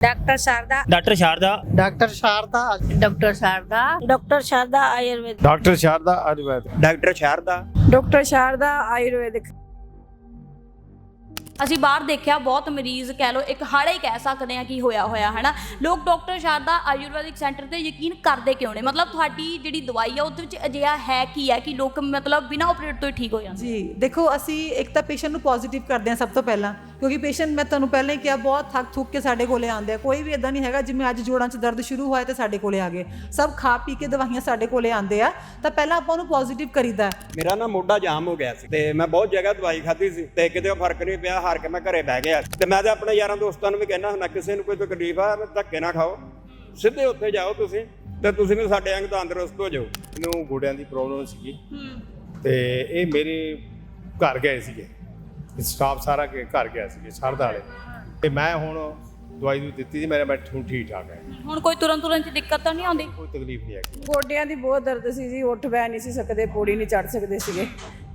Doctor Sharda. Doctor Sharda. Doctor Sharda. Doctor Sharda. Doctor Sharda Ayurveda doctor Sharda Ayurveda doctor Sharda. Doctor Sharda Ayurvedic. ਅਸੀਂ ਬਾਹਰ ਦੇਖਿਆ ਬਹੁਤ ਮਰੀਜ਼ ਕਹਿ ਲੋ ਇੱਕ ਹਾੜਾ ਹੀ ਕਹਿ ਸਕਦੇ ਆ ਕੀ ਹੋਇਆ ਹੋਇਆ ਹੈ ਨਾ ਲੋਕ ਡਾਕਟਰ ਸ਼ਾਰਦਾ ਆਯੁਰਵੈਦਿਕ ਸੈਂਟਰ ਤੇ ਯਕੀਨ ਕਰਦੇ ਕਿਉਂ ਨੇ? ਮਤਲਬ ਤੁਹਾਡੀ ਜਿਹੜੀ ਦਵਾਈ ਆ ਉਹਦੇ ਵਿੱਚ ਅਜਿਹਾ ਹੈ ਕੀ ਹੈ ਕਿ ਲੋਕ ਮਤਲਬ ਬਿਨਾਂ ਆਪਰੇਟ ਤੋਂ ਹੀ ਠੀਕ ਹੋ ਜਾਂਦੇ ਜੀ ਦੇਖੋ ਅਸੀਂ ਇੱਕ ਤਾਂ ਪੇਸ਼ੈਂਟ ਨੂੰ ਪੋਜ਼ਿਟਿਵ ਕਰਦੇ ਹਾਂ ਸਭ ਤੋਂ ਪਹਿਲਾਂ ਕਿਉਂਕਿ ਪੇਸ਼ੈਂਟ ਮੈਂ ਤੁਹਾਨੂੰ ਪਹਿਲਾਂ ਹੀ ਕਿਹਾ ਬਹੁਤ ਥੱਕ ਥੁੱਕ ਕੇ ਸਾਡੇ ਕੋਲੇ ਆਉਂਦੇ ਆ। ਕੋਈ ਵੀ ਇਦਾਂ ਨਹੀਂ ਹੈਗਾ ਜਿਵੇਂ ਅੱਜ ਜੋੜਾਂ 'ਚ ਦਰਦ ਸ਼ੁਰੂ ਹੋਇਆ ਤੇ ਸਾਡੇ ਕੋਲੇ ਆ ਗਏ। ਸਭ ਖਾ ਪੀ ਕੇ ਦਵਾਈਆਂ ਸਾਡੇ ਕੋਲੇ ਆਉਂਦੇ ਆ। ਤਾਂ ਪਹਿਲਾਂ ਆਪਾਂ ਉਹਨੂੰ ਪੋਜ਼ਿਟਿਵ ਕਰੀਦਾ। ਮੇਰਾ ਨਾ ਮੋਢਾ ਜਾਮ ਹੋ ਗਿਆ ਸੀ ਤੇ ਮੈਂ ਬਹੁਤ ਜਗ੍ਹਾ ਦਵਾਈ ਖਾਧੀ ਸੀ ਤੇ ਕਿਤੇ ਫ਼ਰਕ ਨਹੀਂ ਪਿਆ ਹਾਰ ਕੇ ਮੈਂ ਘਰੇ ਬਹਿ ਗਿਆ। ਤੇ ਮੈਂ ਤਾਂ ਆਪਣੇ ਯਾਰਾਂ ਦੋਸਤਾਂ ਨੂੰ ਵੀ ਕਹਿਣਾ ਹੁੰਦਾ ਕਿਸੇ ਨੂੰ ਕੋਈ ਤਕਲੀਫ ਆ ਮੈਂ ਧੱਕੇ ਨਾ ਖਾਓ। ਸਿੱਧੇ ਉੱਥੇ ਜਾਓ ਤੁਸੀਂ ਤੇ ਤੁਸੀਂ ਵੀ ਸਾਡੇ ਵਾਂਗ ਤੰਦਰੁਸਤ ਹੋ ਜਾਓ। ਮੈਨੂੰ ਗੋਡਿਆਂ ਦੀ ਪ੍ਰੋਬਲਮ ਸੀਗੀ। ਤੇ ਇਹ ਮੇਰੇ ਘਰ ਗਏ ਸੀਗੇ। ਸਟਾਫ ਸਾਰਾ ਕੇ ਘਰ ਗਿਆ ਸੀਗੇ ਸ਼ਾਰਦਾ ਵਾਲੇ। ਤੇ ਮੈਂ ਹੁਣ ਦਵਾਈ ਦੂਈ ਦਿੱਤੀ ਸੀ ਮੇਰੇ ਮੈਂ ਹੁਣ ਠੀਕ ਠਾਕ ਹੈ ਹੁਣ ਕੋਈ ਤੁਰੰਤ ਤੁਰੰਤ ਦਿੱਕਤ ਤਾਂ ਨਹੀਂ ਆਉਂਦੀ? ਕੋਈ ਤਕਲੀਫ ਨਹੀਂ ਹੈਗੀ। ਗੋਡਿਆਂ ਦੀ ਬਹੁਤ ਦਰਦ ਸੀ ਜੀ ਉੱਠ ਬੈ ਨਹੀਂ ਸੀ ਸਕਦੇ ਪੌੜੀ ਨਹੀਂ ਚੜ ਸਕਦੇ ਸੀਗੇ।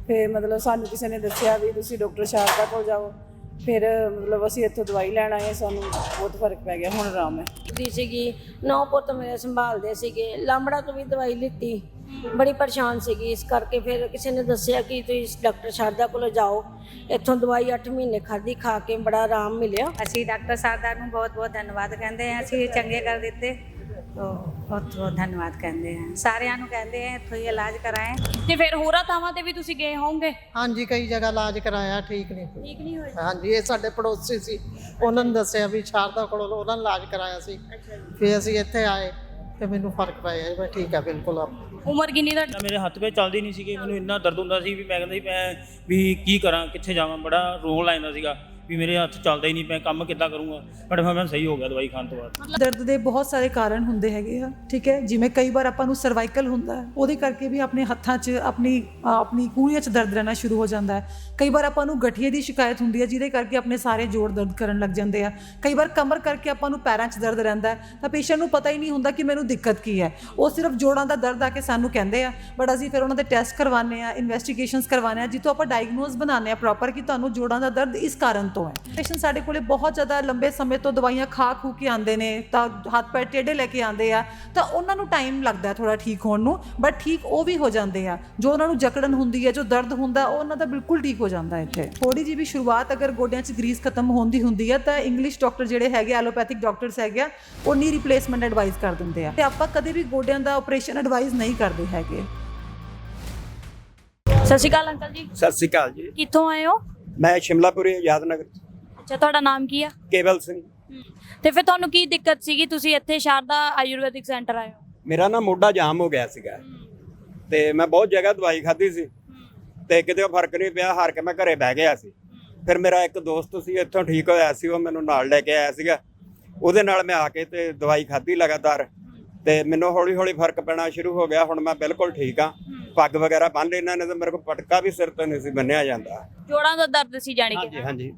ਫਿਰ ਮਤਲਬ ਸਾਨੂੰ ਕਿਸੇ ਨੇ ਦੱਸਿਆ ਵੀ ਤੁਸੀਂ ਡਾਕਟਰ ਸ਼ਾਰਦਾ ਕੋਲ ਜਾਓ। ਫਿਰ ਮਤਲਬ ਅਸੀਂ ਇੱਥੋਂ ਦਵਾਈ ਲੈਣ ਆਏ ਸਾਨੂੰ ਬਹੁਤ ਫ਼ਰਕ ਪੈ ਗਿਆ ਹੁਣ ਆਰਾਮ ਹੈ। ਦੀ ਸੀਗੀ ਨੌ ਪੁੱਤ ਮੇਰੇ ਸੰਭਾਲਦੇ ਸੀਗੇ ਲਾਂਬੜਾ ਤੋਂ ਵੀ ਦਵਾਈ ਲਿੱਤੀ। ਬੜੀ ਪਰੇਸ਼ਾਨ ਸੀਗੀ ਇਸ ਕਰਕੇ ਫਿਰ ਕਿਸੇ ਨੇ ਦੱਸਿਆ ਕਿ ਤੁਸੀਂ ਡਾਕਟਰ ਸ਼ਾਰਦਾ ਕੋਲ ਜਾਓ। ਇੱਥੋਂ ਦਵਾਈ 8 ਮਹੀਨੇ ਖਾਧੀ ਖਾ ਕੇ ਬੜਾ ਆਰਾਮ ਮਿਲਿਆ। ਅਸੀਂ ਡਾਕਟਰ ਸਾਰਦਾ ਨੂੰ ਬਹੁਤ ਬਹੁਤ ਧੰਨਵਾਦ ਕਹਿੰਦੇ ਹਾਂ ਅਸੀਂ ਚੰਗੇ ਕਰ ਦਿੱਤੇ। ਤੋ ਬਹੁਤ ਬਹੁਤ ਧੰਨਵਾਦ ਕਹਿੰਦੇ ਹਾਂ ਸਾਰਿਆਂ ਨੂੰ ਕਹਿੰਦੇ ਹਾਂ ਇੱਥੋਂ ਹੀ ਇਲਾਜ ਕਰਾएं ਤੇ ਫਿਰ ਹੋਰਾਂ ਥਾਵਾਂ ਤੇ ਵੀ ਤੁਸੀਂ ਗਏ ਹੋਵੋਗੇ? ਹਾਂਜੀ ਕਈ ਜਗ੍ਹਾ ਇਲਾਜ ਕਰਾਇਆ ਠੀਕ ਨਹੀਂ ਹੋਈ। ਠੀਕ ਨਹੀਂ ਹੋਏ? ਹਾਂਜੀ ਇਹ ਸਾਡੇ ਪੜੋਸੀ ਸੀ। ਉਹਨਾਂ ਨੇ ਦੱਸਿਆ ਵੀ ਸ਼ਾਰਦਾ ਕੋਲੋਂ ਉਹਨਾਂ ਨੇ ਇਲਾਜ ਕਰਾਇਆ ਸੀ। ਫਿਰ ਅਸੀਂ ਇੱਥੇ ਆਏ ਫਿਰ ਮੈਨੂੰ ਫ਼ਰਕ ਪਿਆ ਮੈਂ ਠੀਕ ਆ ਬਿਲਕੁਲ ਆ ਉਮਰ ਕਿੰਨੀ ਦਾ ਤਾਂ ਮੇਰੇ ਹੱਥ ਪੇ ਚੱਲਦੀ ਨਹੀਂ ਸੀਗੇ। ਮੈਨੂੰ ਇੰਨਾ ਦਰਦ ਹੁੰਦਾ ਸੀ ਵੀ ਮੈਂ ਕਹਿੰਦਾ ਸੀ ਮੈਂ ਵੀ ਕੀ ਕਰਾਂ ਕਿੱਥੇ ਜਾਵਾਂ? ਬੜਾ ਰੋਣ ਲੈਂਦਾ ਸੀਗਾ। ਵੀ ਮੇਰੇ ਹੱਥ ਚੱਲਦਾ ਹੀ ਨਹੀਂ, ਮੈਂ ਕੰਮ ਕਿੱਦਾਂ ਕਰੂੰਗਾ? ਬਟ ਫਿਰ ਮੈਂ ਸਹੀ ਹੋ ਗਿਆ ਦਵਾਈ ਖਾਣ ਤੋਂ ਬਾਅਦ। ਦਰਦ ਦੇ ਬਹੁਤ ਸਾਰੇ ਕਾਰਨ ਹੁੰਦੇ ਹੈਗੇ ਆ, ਠੀਕ ਹੈ? ਜਿਵੇਂ ਕਈ ਵਾਰ ਆਪਾਂ ਨੂੰ ਸਰਵਾਈਕਲ ਹੁੰਦਾ ਹੈ, ਉਹਦੇ ਕਰਕੇ ਵੀ ਆਪਣੇ ਹੱਥਾਂ 'ਚ ਆਪਣੀ ਆਪਣੀ ਕੂਹਣੀਆਂ 'ਚ ਦਰਦ ਰਹਿਣਾ ਸ਼ੁਰੂ ਹੋ ਜਾਂਦਾ ਹੈ। ਕਈ ਵਾਰ ਆਪਾਂ ਨੂੰ ਗਠੀਏ ਦੀ ਸ਼ਿਕਾਇਤ ਹੁੰਦੀ ਹੈ, ਜਿਹਦੇ ਕਰਕੇ ਆਪਣੇ ਸਾਰੇ ਜੋੜ ਦਰਦ ਕਰਨ ਲੱਗ ਜਾਂਦੇ ਆ। ਕਈ ਵਾਰ ਕਮਰ ਕਰਕੇ ਆਪਾਂ ਨੂੰ ਪੈਰਾਂ 'ਚ ਦਰਦ ਰਹਿੰਦਾ ਹੈ, ਤਾਂ ਪੇਸ਼ੈਂਟ ਨੂੰ ਪਤਾ ਹੀ ਨਹੀਂ ਹੁੰਦਾ ਕਿ ਮੈਨੂੰ ਦਿੱਕਤ ਕੀ ਹੈ। ਉਹ ਸਿਰਫ ਜੋੜਾਂ ਦਾ ਦਰਦ ਆ ਕੇ ਸਾਨੂੰ ਕਹਿੰਦੇ ਆ ਬਟ ਅਸੀਂ ਫਿਰ ਉਹਨਾਂ ਦੇ ਟੈਸਟ ਕਰਵਾਉਂਦੇ ਆ ਇਨਵੈਸਟੀਗੇਸ਼ਨਸ ਕਰਵਾਉਂਦੇ ਆ, ਜਿੱਥੋਂ ਆਪਾਂ ਡਾਇਗਨੋਸ ਬਣਾਉਂਦੇ ਆ ਪ੍ਰੋਪਰ ਕਿ ਤੁਹਾਨੂੰ ਜੋੜਾਂ ਦਾ ਦਰਦ ਇਸ ਕਾਰਨ ਤੋਂ ਹੈ। ਪੇਸ਼ੈਂਟ ਸਾਡੇ ਕੋਲੇ ਬਹੁਤ ਜ਼ਿਆਦਾ ਲੰਬੇ ਸਮੇਂ ਤੋਂ ਦਵਾਈਆਂ ਖਾ ਖੂ ਕੇ ਆਉਂਦੇ ਨੇ ਤਾਂ ਹੱਥ ਪੈਰ ਟੇਢੇ ਲੈ ਕੇ ਆਉਂਦੇ ਆ ਤਾਂ ਉਹਨਾਂ ਨੂੰ ਟਾਈਮ ਲੱਗਦਾ ਥੋੜਾ ਠੀਕ ਹੋਣ ਨੂੰ ਬਟ ਠੀਕ ਉਹ ਵੀ ਹੋ ਜਾਂਦੇ ਆ। ਜੋ ਉਹਨਾਂ ਨੂੰ ਜਕੜਨ ਹੁੰਦੀ ਹੈ ਜੋ ਦਰਦ ਹੁੰਦਾ ਉਹ ਉਹਨਾਂ ਦਾ ਬਿਲਕੁਲ ਠੀਕ ਹੋ ਜਾਂਦਾ ਇੱਥੇ। ਥੋੜੀ ਜਿਹੀ ਵੀ ਸ਼ੁਰੂਆਤ ਅਗਰ ਗੋਡਿਆਂ 'ਚ ਗਰੀਸ ਖਤਮ ਹੋਣ ਦੀ ਹੁੰਦੀ ਹੈ ਤਾਂ ਇੰਗਲਿਸ਼ ਡਾਕਟਰ ਜਿਹੜੇ ਹੈਗੇ ਐਲੋਪੈਥਿਕ ਡਾਕਟਰਸ ਹੈਗੇ ਆ ਉਹ ਨੀ ਰਿਪਲੇਸਮੈਂਟ ਐਡਵਾਈਸ ਕਰ ਦਿੰਦੇ ਆ। ਤੇ ਆਪਾਂ ਕਦੇ ਵੀ ਗੋਡਿਆਂ ਦਾ ਆਪਰੇਸ਼ਨ ਐਡਵਾਈਸ ਨਹੀਂ ਕਰਦੇ ਹੈਗੇ। ਸਤਿ ਸ਼੍ਰੀ ਅਕਾਲ ਅੰਕਲ ਜੀ। ਸਤਿ ਸ੍ਰੀ ਅਕਾਲ ਜੀ। ਕਿੱਥੋਂ ਆਏ ਹੋ? ਮੈਂ ਸ਼ਿਮਲਾਪੁਰੀ ਯਾਦਨਗਰ। ਅੱਛਾ ਤੁਹਾਡਾ ਨਾਮ ਕੀ ਆ? ਕੇਵਲ ਸਿੰਘ। ਤੇ ਫਿਰ ਤੁਹਾਨੂੰ ਕੀ ਦਿੱਕਤ ਸੀਗੀ? ਤੁਸੀਂ ਇੱਥੇ ਸ਼ਾਰਦਾ ਆਯੁਰਵੈਦਿਕ ਸੈਂਟਰ ਆਏ ਹੋ। ਮੇਰਾ ਨਾ ਮੋਢਾ ਜਾਮ ਹੋ ਗਿਆ ਸੀਗਾ। ਤੇ ਮੈਂ ਬਹੁਤ ਜਗ੍ਹਾ ਦਵਾਈ ਖਾਧੀ ਸੀ। ਤੇ ਕਿਤੇ ਫ਼ਰਕ ਨਹੀਂ ਪਿਆ ਹਾਰ ਕੇ ਮੈਂ ਘਰੇ ਬਹਿ ਗਿਆ ਸੀ। ਫਿਰ ਮੇਰਾ ਇੱਕ ਦੋਸਤ ਸੀ ਇੱਥੋਂ ਠੀਕ ਹੋਇਆ ਸੀ ਉਹ ਮੈਨੂੰ ਨਾਲ ਲੈ ਕੇ ਆਇਆ ਸੀਗਾ। ਉਹਦੇ ਨਾਲ ਮੈਂ ਆ ਕੇ ਤੇ ਦਵਾਈ ਖਾਧੀ ਲਗਾਤਾਰ। ਤੇ ਮੈਨੂੰ ਹੌਲੀ ਹੌਲੀ ਫ਼ਰਕ ਪੈਣਾ ਸ਼ੁਰੂ ਹੋ ਗਿਆ ਹੁਣ ਮੈਂ ਬਿਲਕੁਲ ਠੀਕ ਆ ਪੱਗ ਵਗੈਰਾ ਬੰਨ ਲੈਣਾ ਨੇ ਤੇ ਮੇਰੇ ਕੋਲ ਪਟਕਾ ਵੀ ਸਿਰ ਤੇ ਨਹੀਂ ਸੀ ਬੰਨਿਆ ਜਾਂਦਾ। ਜੋੜਾਂ ਦਾ ਦਰਦ ਸੀ ਜਾਣੀ ਹਾਂਜੀ ਕਿ? ਹਾਂਜੀ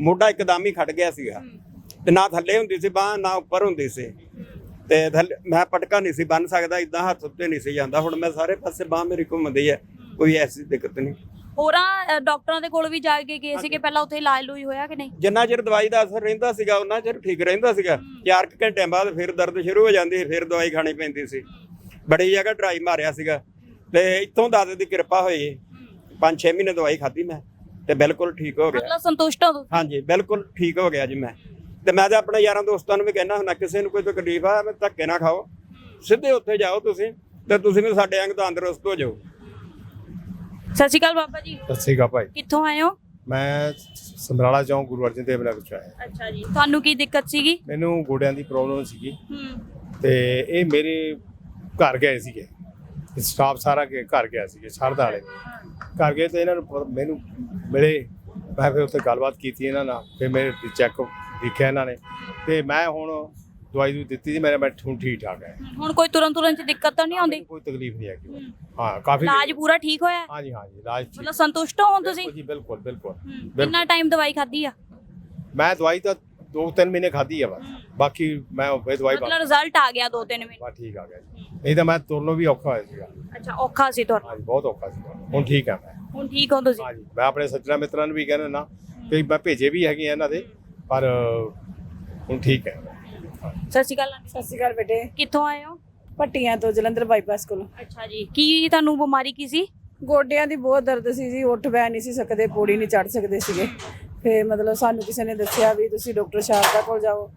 ਮੋਢਾ ਇੱਕਦਮ ਹੀ ਖੜ ਗਿਆ ਸੀਗਾ। ਤੇ ਨਾ ਥੱਲੇ ਹੁੰਦੀ ਸੀ ਬਾਹ ਨਾ ਉੱਪਰ ਹੁੰਦੀ ਸੀ। ਤੇ ਥੱਲੇ ਮੈਂ ਪਟਕਾ ਨਹੀਂ ਸੀ ਬੰਨ ਸਕਦਾ ਇਦਾਂ ਹੱਥ ਉੱਤੇ ਨਹੀਂ ਸੀ ਜਾਂਦਾ। ਹੁਣ ਮੈਂ ਸਾਰੇ ਪਾਸੇ ਬਾਹ ਮੇਰੀ ਘੁੰਮਦੀ ਹੈ ਕੋਈ ਐਸੀ ਦਿੱਕਤ ਨਹੀਂ। ਹੋਰਾਂ ਡਾਕਟਰਾਂ ਦੇ ਕੋਲ ਵੀ ਜਾ ਕੇ ਗਏ ਸੀਗੇ? ਪਹਿਲਾਂ ਉੱਥੇ ਇਲਾਜ ਲੂਈ ਹੋਇਆ ਕਿ ਨਹੀਂ? ਜਿੰਨਾ ਚਿਰ ਦਵਾਈ ਦਾ ਅਸਰ ਰਹਿੰਦਾ ਸੀਗਾ ਉਹਨਾਂ ਚਿਰ ਠੀਕ ਰਹਿੰਦਾ ਸੀਗਾ। ਚਾਰ ਕੁ ਘੰਟਿਆਂ ਬਾਅਦ ਫਿਰ ਦਰਦ ਸ਼ੁਰੂ ਹੋ ਜਾਂਦੀ ਫਿਰ ਦਵਾਈ ਖਾਣੀ ਪੈਂਦੀ ਸੀ। ਬੜੀ ਜਗ੍ਹਾ ਟਰਾਈ ਮਾਰਿਆ ਸੀਗਾ। ਤੇ ਇੱਥੋਂ ਦਾਦੇ ਦੀ ਕਿਰਪਾ ਹੋਈ। 5-6 ਮਹੀਨੇ ਦਵਾਈ ਖਾਧੀ ਮੈਂ ਤੇ ਬਿਲਕੁਲ ਠੀਕ ਹੋ ਗਿਆ। ਮਤਲਬ ਸੰਤੁਸ਼ਟ ਹੋ ਤੁਸੀਂ? ਹਾਂਜੀ ਬਿਲਕੁਲ ਠੀਕ ਹੋ ਗਿਆ ਜੀ ਮੈਂ। ਤੇ ਮੈਂ ਤਾਂ ਆਪਣੇ ਯਾਰਾਂ ਦੋਸਤਾਂ ਨੂੰ ਵੀ ਕਹਿਣਾ ਹੁੰਦਾ ਕਿਸੇ ਨੂੰ ਕੋਈ ਤਕਲੀਫ ਆ ਮੈਂ ਧੱਕੇ ਨਾ ਖਾਓ। ਸਿੱਧੇ ਉੱਥੇ ਜਾਓ ਤੁਸੀਂ ਤੇ ਤੁਸੀਂ ਵੀ ਸਾਡੇ ਵਾਂਗ ਤੰਦਰੁਸਤ ਹੋ ਜਾਓ। ਸਤਿ ਸ਼੍ਰੀ ਅਕਾਲ ਬਾਬਾ ਜੀ। ਸਤਿ ਸ੍ਰੀ ਅਕਾਲ ਭਾਈ। ਕਿੱਥੋਂ ਆਏ ਹੋ? ਮੈਂ ਸਮਰਾਲਾ ਚੌਂਕ ਗੁਰੂ ਅਰਜਨ ਦੇਵ ਨਗਰ ਚ ਆਇਆ। ਅੱਛਾ ਜੀ ਤੁਹਾਨੂੰ ਕੀ ਦਿੱਕਤ ਸੀਗੀ? ਮੈਨੂੰ ਗੋਡਿਆਂ ਦੀ ਪ੍ਰੋਬਲਮ ਸੀਗੀ। ਹੂੰ। ਤੇ ਇਹ ਮੇਰੇ ਘਰ ਗਏ ਸੀਗੇ। ਸਟਾਫ ਸਾਰਾ ਕੇ ਘਰ ਗਿਆ ਸੀਗੇ ਸ਼ਾਰਦਾ ਵਾਲੇ। ਘਰ ਗਏ ਤੇ ਇਹਨਾਂ ਨੂੰ ਪ- ਮੈਨੂੰ ਮਿਲੇ। ਮੈਂ ਫਿਰ ਉੱਥੇ ਗੱਲਬਾਤ ਕੀਤੀ ਇਹਨਾਂ ਨਾਲ। ਫਿਰ ਮੇਰੇ ਚੈੱਕ ਦੇਖਿਆ ਇਹਨਾਂ ਨੇ। ਤੇ ਮੈਂ ਹੁਣ ਦਵਾਈ ਦੂਈ ਦਿੱਤੀ ਸੀ ਮੇਰੇ ਮੈਂ ਹੁਣ ਠੀਕ ਠਾਕ ਹੈ। ਹੁਣ ਕੋਈ ਤੁਰੰਤ ਤੁਰੰਤ ਚ ਦਿੱਕਤ ਤਾਂ ਨਹੀਂ ਆਉਂਦੀ? ਕੋਈ ਤਕਲੀਫ ਨਹੀਂ ਹੈਗੀ। ਹਾਂ ਕਾਫੀ ਇਲਾਜ ਪੂਰਾ ਠੀਕ ਹੋਇਆ? ਹਾਂਜੀ ਹਾਂਜੀ ਇਲਾਜ ਠੀਕ। ਮਤਲਬ ਸੰਤੁਸ਼ਟ ਹੋ ਹੁਣ ਤੁਸੀਂ? ਜੀ ਬਿਲਕੁਲ ਬਿਲਕੁਲ। ਕਿੰਨਾ ਟਾਈਮ ਦਵਾਈ ਖਾਧੀ ਆ? ਮੈਂ ਦਵਾਈ ਤਾਂ ਦੋ ਤਿੰਨ ਮਹੀਨੇ ਖਾਧੀ ਆ ਬਸ। ਬਾਕੀ ਮੈਂ ਫਿਰ ਦਵਾਈ ਮਤਲਬ ਰਿਜ਼ਲਟ ਆ ਗਿਆ ਦੋ ਤਿੰਨ ਮਹੀਨੇ। ਬਸ ਠੀਕ ਆ ਗਿਆ ਜੀ। ਨਹੀਂ ਤਾਂ ਮੈਂ ਤੁਰਨੋਂ ਵੀ ਔਖਾ ਹੋਇਆ ਸੀਗਾ। ਅੱਛਾ ਔਖਾ ਸੀ ਤੁਹਾਨੂੰ ਹਾਂਜੀ ਬਹੁਤ ਔਖਾ ਸੀਗਾ ਹੁਣ ਠੀਕ ਆ ਮੈਂ। ਹੁਣ ਠੀਕ ਹੋ ਤੁਸੀਂ? ਹਾਂਜੀ ਮੈਂ ਆਪਣੇ ਸੱਜਣਾ ਮਿੱਤਰਾਂ ਨੂੰ ਵੀ ਕਹਿੰਦਾ ਨਾ ਕਿ ਮੈਂ ਭੇਜੇ ਵੀ ਹੈਗੇ ਆ ਇਹਨਾਂ ਦੇ ਪਰ ਹੁਣ ਠੀਕ ਹੈ। ਸਤਿ ਸ਼੍ਰੀ ਅਕਾਲ ਸਤਿ ਸ਼੍ਰੀ ਅਕਾਲ ਬੇਟੇ। ਕਿੱਥੋਂ ਆਏ ਹੋ? ਪੱਟੀਆਂ ਤੋਂ ਜਲੰਧਰ ਬਾਈਪਾਸ ਕੋਲ। ਅੱਛਾ ਜੀ ਕੀ ਤੁਹਾਨੂੰ ਬਿਮਾਰੀ ਕੀ ਸੀ? ਗੋਡਿਆਂ ਦੀ ਬਹੁਤ ਦਰਦ ਸੀ ਜੀ ਉੱਠ ਬੈ ਨਹੀਂ ਸੀ ਸਕਦੇ ਪੌੜੀ ਨਹੀਂ ਚੜ ਸਕਦੇ ਸੀਗੇ। ਫਿਰ ਮਤਲਬ ਸਾਨੂੰ ਕਿਸੇ ਨੇ ਦੱਸਿਆ ਵੀ ਤੁਸੀਂ ਡਾਕਟਰ ਸ਼ਾਰਦਾ ਕੋਲ ਜਾਓ।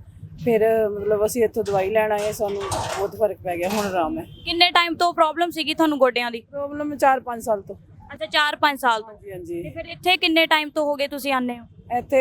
ਫਿਰ ਮਤਲਬ ਅਸੀਂ ਇੱਥੋਂ ਦਵਾਈ ਲੈਣ ਆਏ ਸਾਨੂੰ ਬਹੁਤ ਫ਼ਰਕ ਪੈ ਗਿਆ ਹੁਣ ਆਰਾਮ ਹੈ। ਕਿੰਨੇ ਟਾਈਮ ਤੋਂ ਪ੍ਰੋਬਲਮ ਸੀਗੀ ਤੁਹਾਨੂੰ ਗੋਡਿਆਂ ਦੀ? ਪ੍ਰੋਬਲਮ 4-5 ਸਾਲ ਤੋਂ। ਅੱਛਾ 4-5 ਸਾਲ ਤੋਂ। ਹਾਂਜੀ ਹਾਂਜੀ। ਤੇ ਫਿਰ ਇੱਥੇ ਕਿੰਨੇ ਟਾਈਮ ਤੋਂ ਹੋ ਗਏ ਤੁਸੀਂ ਆਨੇ ਹੋ? ਇੱਥੇ